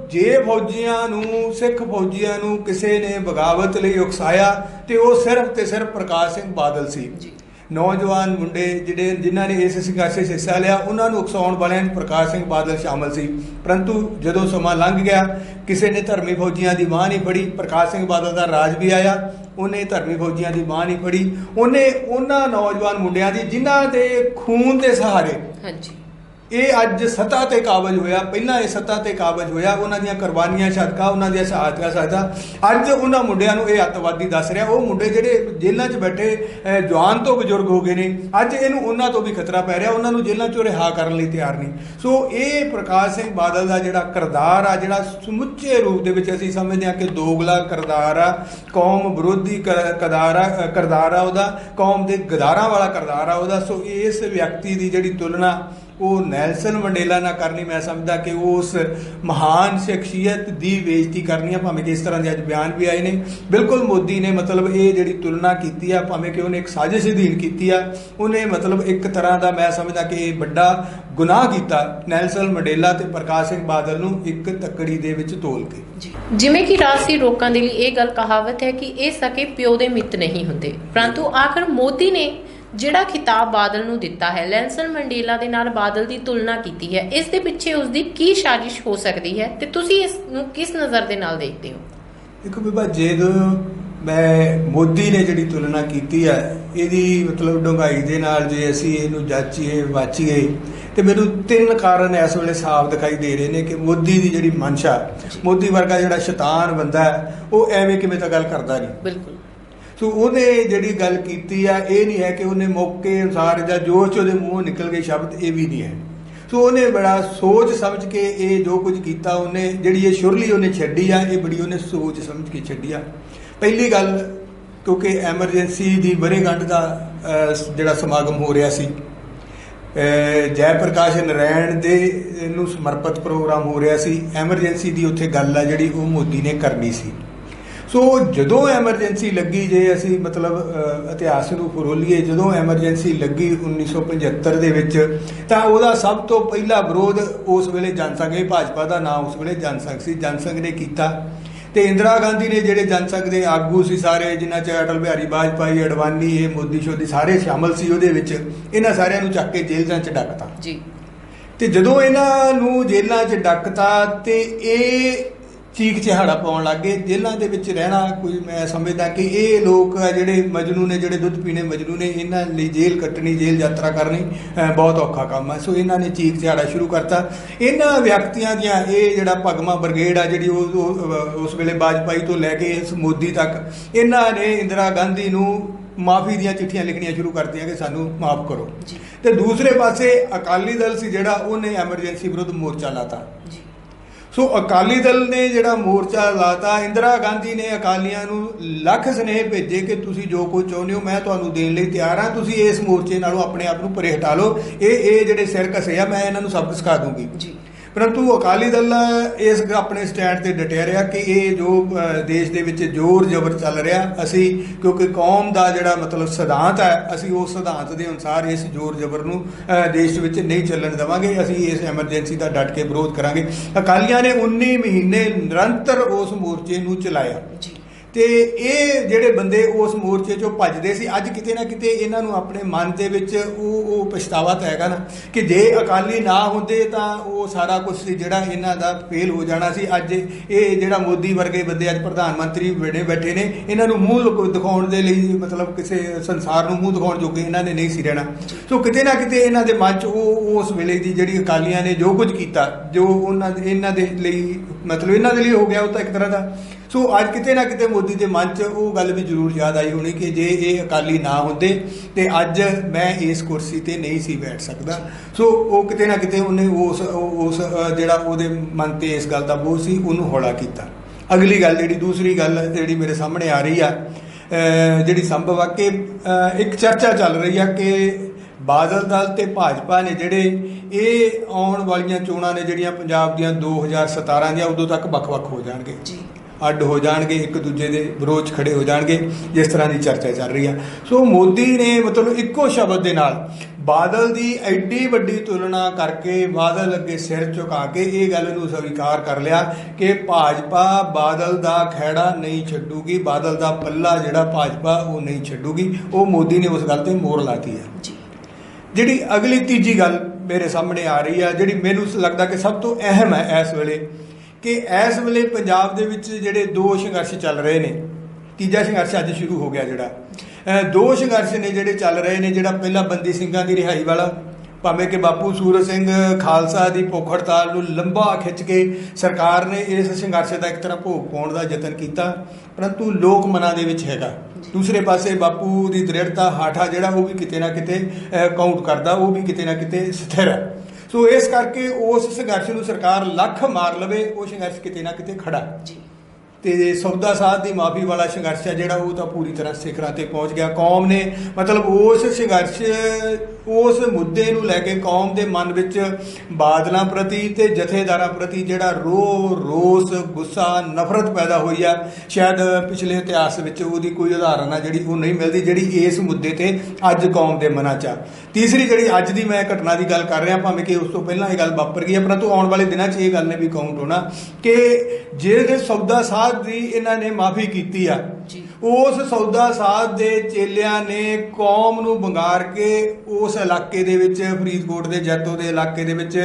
ਜੇ ਫੌਜੀਆਂ ਨੂੰ, ਸਿੱਖ ਫੌਜੀਆਂ ਨੂੰ ਕਿਸੇ ਨੇ ਬਗਾਵਤ ਲਈ ਉਕਸਾਇਆ, ਤੇ ਉਹ ਸਿਰਫ ਤੇ ਸਿਰਫ ਪ੍ਰਕਾਸ਼ ਸਿੰਘ ਬਾਦਲ ਸੀ। ਜੀ। ਨੌਜਵਾਨ ਮੁੰਡੇ ਜਿਹੜੇ ਜਿਨ੍ਹਾਂ ਨੇ ਇਸ ਸੰਘਰਸ਼ 'ਚ ਹਿੱਸਾ ਲਿਆ, ਉਹਨਾਂ ਨੂੰ ਉਕਸਾਉਣ ਵਾਲਿਆਂ 'ਚ ਪ੍ਰਕਾਸ਼ ਸਿੰਘ ਬਾਦਲ ਸ਼ਾਮਲ ਸੀ। ਪਰੰਤੂ ਜਦੋਂ ਸਮਾਂ ਲੰਘ ਗਿਆ, ਕਿਸੇ ਨੇ ਧਰਮੀ ਫੌਜੀਆਂ ਦੀ ਬਾਂਹ ਨਹੀਂ ਫੜੀ। ਪ੍ਰਕਾਸ਼ ਸਿੰਘ ਬਾਦਲ ਦਾ ਰਾਜ ਵੀ ਆਇਆ, ਉਹਨੇ ਧਰਮੀ ਫੌਜੀਆਂ ਦੀ ਬਾਂਹ ਨਹੀਂ ਫੜੀ। ਉਹਨੇ ਉਹਨਾਂ ਨੌਜਵਾਨ ਮੁੰਡਿਆਂ ਦੀ, ਜਿਨ੍ਹਾਂ ਦੇ ਖੂਨ ਦੇ ਸਹਾਰੇ ਹਾਂਜੀ। ਇਹ ਅੱਜ ਸੱਤਾ ਤੇ ਕਾਬਜ ਹੋਇਆ ਪਹਿਲਾਂ ਇਹ ਸੱਤਾ ਤੇ ਕਾਬਜ ਹੋਇਆ ਉਹਨਾਂ ਦੀਆਂ ਕੁਰਬਾਨੀਆਂ ਸਦਕਾ ਉਹਨਾਂ ਦੀਆਂ ਸ਼ਹਾਦਤਾਂ ਸਦਕਾ ਅੱਜ ਉਹਨਾਂ ਮੁੰਡਿਆਂ ਨੂੰ ਇਹ ਅੱਤਵਾਦੀ ਦੱਸ ਰਿਹਾ ਉਹ ਮੁੰਡੇ ਜਿਹੜੇ ਜੇਲ੍ਹਾਂ 'ਚ ਬੈਠੇ ਅਹ, ਜਵਾਨ ਤੋਂ ਬਜ਼ੁਰਗ ਹੋ ਗਏ ਨੇ ਅੱਜ ਇਹਨੂੰ ਉਹਨਾਂ ਤੋਂ ਵੀ ਖਤਰਾ ਪੈ ਰਿਹਾ ਉਹਨਾਂ ਨੂੰ ਜੇਲ੍ਹਾਂ 'ਚੋਂ ਰਿਹਾ ਕਰਨ ਲਈ ਤਿਆਰ ਨਹੀਂ। ਸੋ ਇਹ ਪ੍ਰਕਾਸ਼ ਸਿੰਘ ਬਾਦਲ ਦਾ ਜਿਹੜਾ ਕਿਰਦਾਰ ਆ ਜਿਹੜਾ ਸਮੁੱਚੇ ਰੂਪ ਦੇ ਵਿੱਚ ਅਸੀਂ ਸਮਝਦੇ ਹਾਂ ਕਿ ਦੋਗਲਾ ਕਿਰਦਾਰ ਆ ਕੌਮ ਵਿਰੋਧੀ ਕਰ- ਕਿਰਦਾਰ ਆ ਕਿਰਦਾਰ ਆ ਉਹਦਾ ਕੌਮ ਦੇ ਗਦਾਰਾਂ ਵਾਲਾ ਕਿਰਦਾਰ ਆ ਉਹਦਾ। ਸੋ ਇਸ ਵਿਅਕਤੀ ਦੀ ਜਿਹੜੀ ਤੁਲਨਾ ਉਹ ਨੈਲਸਨ ਮੰਡੇਲਾ ਨਾਲ ਕਰਨੀ, ਮੈਂ ਸਮਝਦਾ ਕਿ ਉਸ ਮਹਾਨ ਸ਼ਖਸੀਅਤ ਦੀ ਬੇਇੱਜ਼ਤੀ ਕਰਨੀ ਆ, ਭਾਵੇਂ ਕਿ ਇਸ ਤਰ੍ਹਾਂ ਦੇ ਅੱਜ ਬਿਆਨ ਵੀ ਆਏ ਨੇ। ਬਿਲਕੁਲ ਮੋਦੀ ਨੇ ਮਤਲਬ ਇਹ ਜਿਹੜੀ ਤੁਲਨਾ ਕੀਤੀ ਆ, ਭਾਵੇਂ ਕਿ ਉਹਨੇ ਇੱਕ ਸਾਜ਼ਿਸ਼ ਅਧੀਨ ਕੀਤੀ ਆ, ਉਹਨੇ ਮਤਲਬ ਇੱਕ ਤਰ੍ਹਾਂ ਦਾ ਮੈਂ ਸਮਝਦਾ ਕਿ ਇਹ ਵੱਡਾ ਗੁਨਾਹ ਕੀਤਾ ਨੈਲਸਨ ਮੰਡੇਲਾ ਤੇ ਪ੍ਰਕਾਸ਼ ਸਿੰਘ ਬਾਦਲ ਨੂੰ ਇੱਕ ਤੱਕੜੀ ਦੇ ਵਿੱਚ ਤੋਲ ਕੇ। ਜਿਵੇਂ ਕਿ ਰਾਜਸੀ ਲੋਕਾਂ ਦੇ ਲਈ ਇਹ ਗੱਲ ਕਹਾਵਤ ਹੈ ਕਿ ਇਹ ਸਕੇ ਪਿਓ ਦੇ ਮਿੱਤ ਨਹੀਂ ਹੁੰਦੇ। ਪਰੰਤੂ ਆਖਰ ਮੋਦੀ ਨੇ ਜਿਹੜਾ ਖਿਤਾਬ ਬਾਦਲ ਨੂੰ ਦਿੱਤਾ ਹੈ ਲੈਂਸਨ ਮੰਡੇਲਾ ਦੇ ਨਾਲ ਬਾਦਲ ਦੀ ਤੁਲਨਾ ਕੀਤੀ ਹੈ ਇਸ ਦੇ ਪਿੱਛੇ ਉਸ ਦੀ ਕੀ ਸਾਜ਼ਿਸ਼ ਹੋ ਸਕਦੀ ਹੈ ਤੇ ਤੁਸੀਂ ਇਸ ਨੂੰ ਕਿਸ ਨਜ਼ਰ ਦੇ ਨਾਲ ਦੇਖਦੇ ਹੋ? ਦੇਖੋ ਬੀਬਾ ਜਦੋਂ ਮੈਂ ਮੋਦੀ ਨੇ ਜਿਹੜੀ ਤੁਲਨਾ ਕੀਤੀ ਹੈ ਇਹਦੀ ਮਤਲਬ ਡੂੰਘਾਈ ਦੇ ਨਾਲ ਜੇ ਅਸੀਂ ਇਹਨੂੰ ਜਾਚੀਏ ਵਾਚੀਏ ਤੇ ਮੈਨੂੰ ਤਿੰਨ ਕਾਰਨ ਇਸ ਵੇਲੇ ਸਾਫ਼ ਦਿਖਾਈ ਦੇ ਰਹੇ ਨੇ ਕਿ ਮੋਦੀ ਦੀ ਜਿਹੜੀ ਮਨਸ਼ਾ ਮੋਦੀ ਵਰਗਾ ਜਿਹੜਾ ਸ਼ੈਤਾਨ ਬੰਦਾ ਹੈ ਉਹ ਐਵੇਂ ਕਿਵੇਂ ਤਾਂ ਗੱਲ ਕਰਦਾ ਨਹੀਂ। ਬਿਲਕੁਲ। ਸੋ ਉਹਨੇ ਜਿਹੜੀ ਗੱਲ ਕੀਤੀ ਆ, ਇਹ ਨਹੀਂ ਹੈ ਕਿ ਉਹਨੇ ਮੌਕੇ ਅਨੁਸਾਰ ਜਾਂ ਜੋ ਚ ਉਹਦੇ ਮੂੰਹੋਂ ਨਿਕਲ ਗਏ ਸ਼ਬਦ, ਇਹ ਵੀ ਨਹੀਂ ਹੈ। ਸੋ ਉਹਨੇ ਬੜਾ ਸੋਚ ਸਮਝ ਕੇ ਇਹ ਜੋ ਕੁਝ ਕੀਤਾ ਉਹਨੇ, ਜਿਹੜੀ ਇਹ ਸ਼ੁਰਲੀ ਉਹਨੇ ਛੱਡੀ ਆ, ਇਹ ਬੜੀ ਉਹਨੇ ਸੋਚ ਸਮਝ ਕੇ ਛੱਡੀ ਆ। ਪਹਿਲੀ ਗੱਲ, ਕਿਉਂਕਿ ਐਮਰਜੈਂਸੀ ਦੀ ਵਰੇਗੰਢ ਦਾ ਜਿਹੜਾ ਸਮਾਗਮ ਹੋ ਰਿਹਾ ਸੀ ਜੈ ਪ੍ਰਕਾਸ਼ ਨਰਾਇਣ ਦੇ ਨੂੰ ਸਮਰਪਿਤ ਪ੍ਰੋਗਰਾਮ ਹੋ ਰਿਹਾ ਸੀ। ਐਮਰਜੈਂਸੀ ਦੀ ਉੱਥੇ ਗੱਲ ਆ ਜਿਹੜੀ ਉਹ ਮੋਦੀ ਨੇ ਕਰਨੀ ਸੀ। ਸੋ ਜਦੋਂ ਐਮਰਜੈਂਸੀ ਲੱਗੀ ਜੇ ਅਸੀਂ ਮਤਲਬ ਇਤਿਹਾਸ ਨੂੰ ਫਰੋਲੀਏ ਜਦੋਂ ਐਮਰਜੈਂਸੀ ਲੱਗੀ 1975 ਦੇ ਵਿੱਚ ਤਾਂ ਉਹਦਾ ਸਭ ਤੋਂ ਪਹਿਲਾ ਵਿਰੋਧ ਉਸ ਵੇਲੇ ਜਨਸੰਘ ਇਹ ਭਾਜਪਾ ਦਾ ਨਾਮ ਉਸ ਵੇਲੇ ਜਨਸੰਘ ਸੀ। ਜਨਸੰਘ ਨੇ ਕੀਤਾ। ਤੇ ਇੰਦਰਾ ਗਾਂਧੀ ਨੇ ਜਿਹੜੇ ਜਨਸੰਘ ਦੇ ਆਗੂ ਸੀ ਸਾਰੇ ਜਿਨ੍ਹਾਂ ਚ ਅਟਲ ਬਿਹਾਰੀ ਵਾਜਪਾਈ ਅਡਵਾਨੀ ਇਹ ਮੋਦੀ ਸ਼ੋਦੀ ਸਾਰੇ ਸ਼ਾਮਲ ਸੀ ਉਹਦੇ ਵਿੱਚ ਇਹਨਾਂ ਸਾਰਿਆਂ ਨੂੰ ਚੱਕ ਕੇ ਜੇਲ੍ਹਾਂ 'ਚ ਡੱਕਤਾ। ਜੀ। ਤੇ ਜਦੋਂ ਇਹਨਾਂ ਨੂੰ ਜੇਲ੍ਹਾਂ 'ਚ ਡੱਕਤਾ ਤੇ ਇਹ ਚੀਕ ਚਿਹਾੜਾ ਪਾਉਣ ਲੱਗੇ ਜੇਲ੍ਹਾਂ ਦੇ ਵਿੱਚ ਰਹਿਣਾ ਕੋਈ ਮੈਂ ਸਮਝਦਾ ਕਿ ਇਹ ਲੋਕ ਆ ਜਿਹੜੇ ਮਜਨੂ ਨੇ ਜਿਹੜੇ ਦੁੱਧ ਪੀਣੇ ਮਜਨੂ ਨੇ ਇਹਨਾਂ ਲਈ ਜੇਲ੍ਹ ਕੱਟਣੀ ਜੇਲ੍ਹ ਯਾਤਰਾ ਕਰਨੀ ਬਹੁਤ ਔਖਾ ਕੰਮ ਹੈ ਸੋ ਇਹਨਾਂ ਨੇ ਚੀਕ ਚਿਹਾੜਾ ਸ਼ੁਰੂ ਕਰਤਾ। ਇਹਨਾਂ ਵਿਅਕਤੀਆਂ ਦੀਆਂ ਇਹ ਜਿਹੜਾ ਭਗਮਾ ਬ੍ਰਿਗੇਡ ਆ ਜਿਹੜੀ ਉਹ ਉਸ ਵੇਲੇ ਬਾਜਪਾਈ ਤੋਂ ਲੈ ਕੇ ਇਸ ਮੋਦੀ ਤੱਕ ਇਹਨਾਂ ਨੇ ਇੰਦਰਾ ਗਾਂਧੀ ਨੂੰ ਮਾਫੀ ਦੀਆਂ ਚਿੱਠੀਆਂ ਲਿਖਣੀਆਂ ਸ਼ੁਰੂ ਕਰਤੀਆਂ ਕਿ ਸਾਨੂੰ ਮਾਫ ਕਰੋ। ਤੇ ਦੂਸਰੇ ਪਾਸੇ ਅਕਾਲੀ ਦਲ ਸੀ ਜਿਹੜਾ ਉਹਨੇ ਐਮਰਜੈਂਸੀ ਵਿਰੁੱਧ ਮੋਰਚਾ ਲਾਤਾ। ਜੀ। ਸੋ ਅਕਾਲੀ ਦਲ ਨੇ ਜਿਹੜਾ ਮੋਰਚਾ ਲਾਤਾ, ਇੰਦਰਾ ਗਾਂਧੀ ਨੇ ਅਕਾਲੀਆਂ ਨੂੰ ਲੱਖ ਸਨੇਹ ਭੇਜੇ ਕਿ ਤੁਸੀਂ ਜੋ ਕੁਝ ਚਾਹੁੰਦੇ ਹੋ, ਮੈਂ ਤੁਹਾਨੂੰ ਦੇਣ ਲਈ ਤਿਆਰ ਹਾਂ। ਤੁਸੀਂ ਇਸ ਮੋਰਚੇ ਨਾਲੋਂ ਆਪਣੇ ਆਪ ਨੂੰ ਪਰੇ ਹਟਾ ਲਓ। ਇਹ ਇਹ ਜਿਹੜੇ ਸਿਰ ਕਸੇ ਆ, ਮੈਂ ਇਹਨਾਂ ਨੂੰ ਸਭ ਸਿਖਾ ਦੂੰਗੀ। ਜੀ। ਪਰੰਤੂ ਅਕਾਲੀ ਦਲ ਇਸ ਆਪਣੇ ਸਟੈਂਡ ਤੇ ਡਟਿਆ ਰਿਹਾ ਕਿ ਇਹ ਜੋ ਦੇਸ਼ ਦੇ ਵਿੱਚ ਜ਼ੋਰ ਜ਼ਬਰ ਚੱਲ ਰਿਹਾ, ਅਸੀਂ, ਕਿਉਂਕਿ ਕੌਮ ਦਾ ਜਿਹੜਾ ਮਤਲਬ ਸਿਧਾਂਤ ਹੈ, ਅਸੀਂ ਉਸ ਸਿਧਾਂਤ ਦੇ ਅਨੁਸਾਰ ਇਸ ਜ਼ੋਰ ਜ਼ਬਰ ਨੂੰ ਦੇਸ਼ ਵਿੱਚ ਨਹੀਂ ਚੱਲਣ ਦੇਵਾਂਗੇ, ਅਸੀਂ ਇਸ ਐਮਰਜੈਂਸੀ ਦਾ ਡਟ ਕੇ ਵਿਰੋਧ ਕਰਾਂਗੇ। ਅਕਾਲੀਆਂ ਨੇ 19 ਮਹੀਨੇ ਨਿਰੰਤਰ ਉਸ ਮੋਰਚੇ ਨੂੰ ਚਲਾਇਆ। ਜੀ। ਤੇ ਇਹ ਜਿਹੜੇ ਬੰਦੇ ਉਸ ਮੋਰਚੇ ਚੋਂ ਭੱਜਦੇ ਸੀ, ਅੱਜ ਕਿਤੇ ਨਾ ਕਿਤੇ ਇਹਨਾਂ ਨੂੰ ਆਪਣੇ ਮਨ ਦੇ ਵਿੱਚ ਉਹ ਉਹ ਪਛਤਾਵਾ ਤਾਂ ਹੈਗਾ ਨਾ ਕਿ ਜੇ ਅਕਾਲੀ ਨਾ ਹੁੰਦੇ ਤਾਂ ਉਹ ਸਾਰਾ ਕੁਝ ਜਿਹੜਾ ਇਹਨਾਂ ਦਾ ਫੇਲ ਹੋ ਜਾਣਾ ਸੀ। ਅੱਜ ਇਹ ਜਿਹੜਾ ਮੋਦੀ ਵਰਗੇ ਬੰਦੇ ਅੱਜ ਪ੍ਰਧਾਨ ਮੰਤਰੀ ਬੜੇ ਬੈਠੇ ਨੇ, ਇਹਨਾਂ ਨੂੰ ਮੂੰਹ ਦਿਖਾਉਣ ਦੇ ਲਈ ਮਤਲਬ ਕਿਸੇ ਸੰਸਾਰ ਨੂੰ ਮੂੰਹ ਦਿਖਾਉਣ ਜੋਗੇ ਇਹਨਾਂ ਨੇ ਨਹੀਂ ਸੀ ਰਹਿਣਾ। ਸੋ ਕਿਤੇ ਨਾ ਕਿਤੇ ਇਹਨਾਂ ਦੇ ਮਨ 'ਚ ਉਹ ਉਸ ਵੇਲੇ ਦੀ ਜਿਹੜੀ ਅਕਾਲੀਆਂ ਨੇ ਜੋ ਕੁਝ ਕੀਤਾ, ਜੋ ਉਹਨਾਂ ਦੇ, ਇਹਨਾਂ ਦੇ ਲਈ ਮਤਲਬ ਇਹਨਾਂ ਦੇ ਲਈ ਹੋ ਗਿਆ ਉਹ ਤਾਂ ਇੱਕ ਤਰ੍ਹਾਂ ਦਾ ਸੋ ਅੱਜ ਕਿਤੇ ਨਾ ਕਿਤੇ ਮੋਦੀ ਦੇ ਮਨ 'ਚ ਉਹ ਗੱਲ ਵੀ ਜ਼ਰੂਰ ਯਾਦ ਆਈ ਹੋਣੀ ਕਿ ਜੇ ਇਹ ਅਕਾਲੀ ਨਾ ਹੁੰਦੇ, ਤੇ ਅੱਜ ਮੈਂ ਇਸ ਕੁਰਸੀ ਤੇ ਨਹੀਂ ਸੀ ਬੈਠ ਸਕਦਾ। ਸੋ ਉਹ ਕਿਤੇ ਨਾ ਕਿਤੇ ਉਹਨੇ ਉਸ ਉਹ- ਉਸ ਜਿਹੜਾ ਉਹਦੇ ਮਨ ਤੇ ਇਸ ਗੱਲ ਦਾ ਬੋਝ ਸੀ, ਉਹਨੂੰ ਹੌਲਾ ਕੀਤਾ। ਅਗਲੀ ਗੱਲ ਜਿਹੜੀ, ਦੂਸਰੀ ਗੱਲ ਜਿਹੜੀ ਮੇਰੇ ਸਾਹਮਣੇ ਆ ਰਹੀ ਆ ਜਿਹੜੀ ਸੰਭਵ ਆ ਕਿ ਇੱਕ ਚਰਚਾ ਚੱਲ ਰਹੀ ਆ ਕਿ ਬਾਦਲ ਦਲ ਤੇ ਭਾਜਪਾ ਨੇ ਜਿਹੜੇ ਇਹ ਆਉਣ ਵਾਲੀਆਂ ਚੋਣਾਂ ਨੇ, ਜਿਹੜੀਆਂ ਪੰਜਾਬ ਦੀਆਂ 2017 ਦੀਆਂ, ਉਦੋਂ ਤੱਕ ਵੱਖ-ਵੱਖ ਹੋ ਜਾਣਗੇ। ਜੀ। ਅੱਡ ਹੋ ਜਾਣਗੇ ਇੱਕ ਦੂਜੇ ਦੇ ਵਿਰੋਧ ਖੜੇ ਹੋ ਜਾਣਗੇ ਜਿਸ ਤਰ੍ਹਾਂ ਦੀ ਚਰਚਾ ਚੱਲ ਰਹੀ ਆ। ਸੋ ਮੋਦੀ ਨੇ ਮਤਲਬ ਇੱਕੋ ਸ਼ਬਦ ਦੇ ਨਾਲ ਬਾਦਲ ਦੀ ਐਡੀ ਵੱਡੀ ਤੁਲਨਾ ਕਰਕੇ ਬਾਦਲ ਅੱਗੇ ਸਿਰ ਝੁਕਾ ਕੇ ਇਹ ਗੱਲ ਨੂੰ ਸਵੀਕਾਰ ਕਰ ਲਿਆ ਕਿ ਭਾਜਪਾ ਬਾਦਲ ਦਾ ਖਹਿੜਾ ਨਹੀਂ ਛੱਡੂਗੀ ਬਾਦਲ ਦਾ ਪੱਲਾ ਜਿਹੜਾ ਭਾਜਪਾ ਉਹ ਨਹੀਂ ਛੱਡੂਗੀ। ਉਹ ਮੋਦੀ ਨੇ ਉਸ ਗੱਲ ਤੇ ਮੋਹਰ ਲਾਤੀ ਹੈ ਜੀ। ਜਿਹੜੀ ਅਗਲੀ ਤੀਜੀ ਗੱਲ ਮੇਰੇ ਸਾਹਮਣੇ ਆ ਰਹੀ ਆ ਜਿਹੜੀ ਮੈਨੂੰ ਲੱਗਦਾ ਕਿ ਸਭ ਤੋਂ ਅਹਿਮ ਹੈ ਇਸ ਵੇਲੇ ਕਿ ਇਸ ਵੇਲੇ ਪੰਜਾਬ ਦੇ ਵਿੱਚ ਜਿਹੜੇ ਦੋ ਸੰਘਰਸ਼ ਚੱਲ ਰਹੇ ਨੇ, ਤੀਜਾ ਸੰਘਰਸ਼ ਅੱਜ ਸ਼ੁਰੂ ਹੋ ਗਿਆ ਜਿਹੜਾ। ਦੋ ਸੰਘਰਸ਼ ਨੇ ਜਿਹੜੇ ਚੱਲ ਰਹੇ ਨੇ, ਜਿਹੜਾ ਪਹਿਲਾ ਬੰਦੀ ਸਿੰਘਾਂ ਦੀ ਰਿਹਾਈ ਵਾਲਾ, ਭਾਵੇਂ ਕਿ ਬਾਪੂ ਸੂਰਜ ਸਿੰਘ ਖਾਲਸਾ ਦੀ ਭੁੱਖ ਹੜਤਾਲ ਨੂੰ ਲੰਬਾ ਖਿੱਚ ਕੇ ਸਰਕਾਰ ਨੇ ਇਸ ਸੰਘਰਸ਼ ਦਾ ਇੱਕ ਤਰ੍ਹਾਂ ਭੋਗ ਪਾਉਣ ਦਾ ਯਤਨ ਕੀਤਾ, ਪਰੰਤੂ ਲੋਕ ਮਨਾਂ ਦੇ ਵਿੱਚ ਹੈਗਾ। ਦੂਸਰੇ ਪਾਸੇ ਬਾਪੂ ਦੀ ਦ੍ਰਿੜਤਾ, ਹਾਠਾ ਜਿਹੜਾ ਉਹ ਵੀ ਕਿਤੇ ਨਾ ਕਿਤੇ ਕਾਊਂਟ ਕਰਦਾ, ਉਹ ਵੀ ਕਿਤੇ ਨਾ ਕਿਤੇ ਸਥਿਰ ਹੈ। ਸੋ ਇਸ ਕਰਕੇ ਉਸ ਸੰਘਰਸ਼ ਨੂੰ ਸਰਕਾਰ ਲੱਖ ਮਾਰ ਲਵੇ, ਉਹ ਸੰਘਰਸ਼ ਕਿਤੇ ਨਾ ਕਿਤੇ ਖੜਾ ਜੀ। ਤੇ ਸੌਦਾ ਸਾਧ ਦੀ ਮਾਫੀ ਵਾਲਾ ਸੰਘਰਸ਼ ਹੈ ਜਿਹੜਾ ਉਹ ਤਾਂ ਪੂਰੀ ਤਰ੍ਹਾਂ ਸਿਖਰਾਂ ਤੇ ਪਹੁੰਚ ਗਿਆ। ਕੌਮ ਨੇ ਮਤਲਬ ਉਸ ਸੰਘਰਸ਼, ਉਸ ਮੁੱਦੇ ਨੂੰ ਲੈ ਕੇ ਕੌਮ ਦੇ ਮਨ ਵਿੱਚ ਬਾਦਲਾਂ ਪ੍ਰਤੀ ਤੇ ਜਥੇਦਾਰਾਂ ਪ੍ਰਤੀ ਜਿਹੜਾ ਰੋ ਰੋਸ, ਗੁੱਸਾ, ਨਫ਼ਰਤ ਪੈਦਾ ਹੋਈ ਆ। ਸ਼ਾਇਦ ਪਿਛਲੇ ਇਤਿਹਾਸ ਵਿੱਚ ਉਹਦੀ ਕੋਈ ਉਦਾਹਰਨ ਆ ਜਿਹੜੀ ਉਹ ਨਹੀਂ ਮਿਲਦੀ, ਜਿਹੜੀ ਇਸ ਮੁੱਦੇ ਤੇ ਅੱਜ ਕੌਮ ਦੇ ਮਨਾਂ 'ਚ ਆ। ਤੀਸਰੀ ਜਿਹੜੀ ਅੱਜ ਦੀ ਮੈਂ ਘਟਨਾ ਦੀ ਗੱਲ ਕਰ ਰਿਹਾ, ਭਾਵੇਂ ਕਿ ਉਸ ਤੋਂ ਪਹਿਲਾਂ ਇਹ ਗੱਲ ਵਾਪਰ ਗਈ ਹੈ ਪਰੰਤੂ ਆਉਣ ਵਾਲੇ ਦਿਨਾਂ 'ਚ ਇਹ ਗੱਲ ਨੇ ਵੀ ਕਾਊਂਟ ਹੋਣਾ ਕਿ ਜਿਹੜੇ ਸੌਦਾ ਸਾਧ ਦੀ ਇਹਨਾਂ ਨੇ ਮਾਫੀ ਕੀਤੀ ਆ। ਉਸ ਸੌਦਾ ਸਾਧ ਦੇ ਚੇਲਿਆਂ ਨੇ ਕੌਮ ਨੂੰ ਬੰਗਾਰ ਕੇ ਉਸ ਇਲਾਕੇ ਦੇ ਵਿੱਚ ਫਰੀਦਕੋਟ ਦੇ ਜੈਤੋ ਦੇ ਇਲਾਕੇ ਦੇ ਵਿੱਚ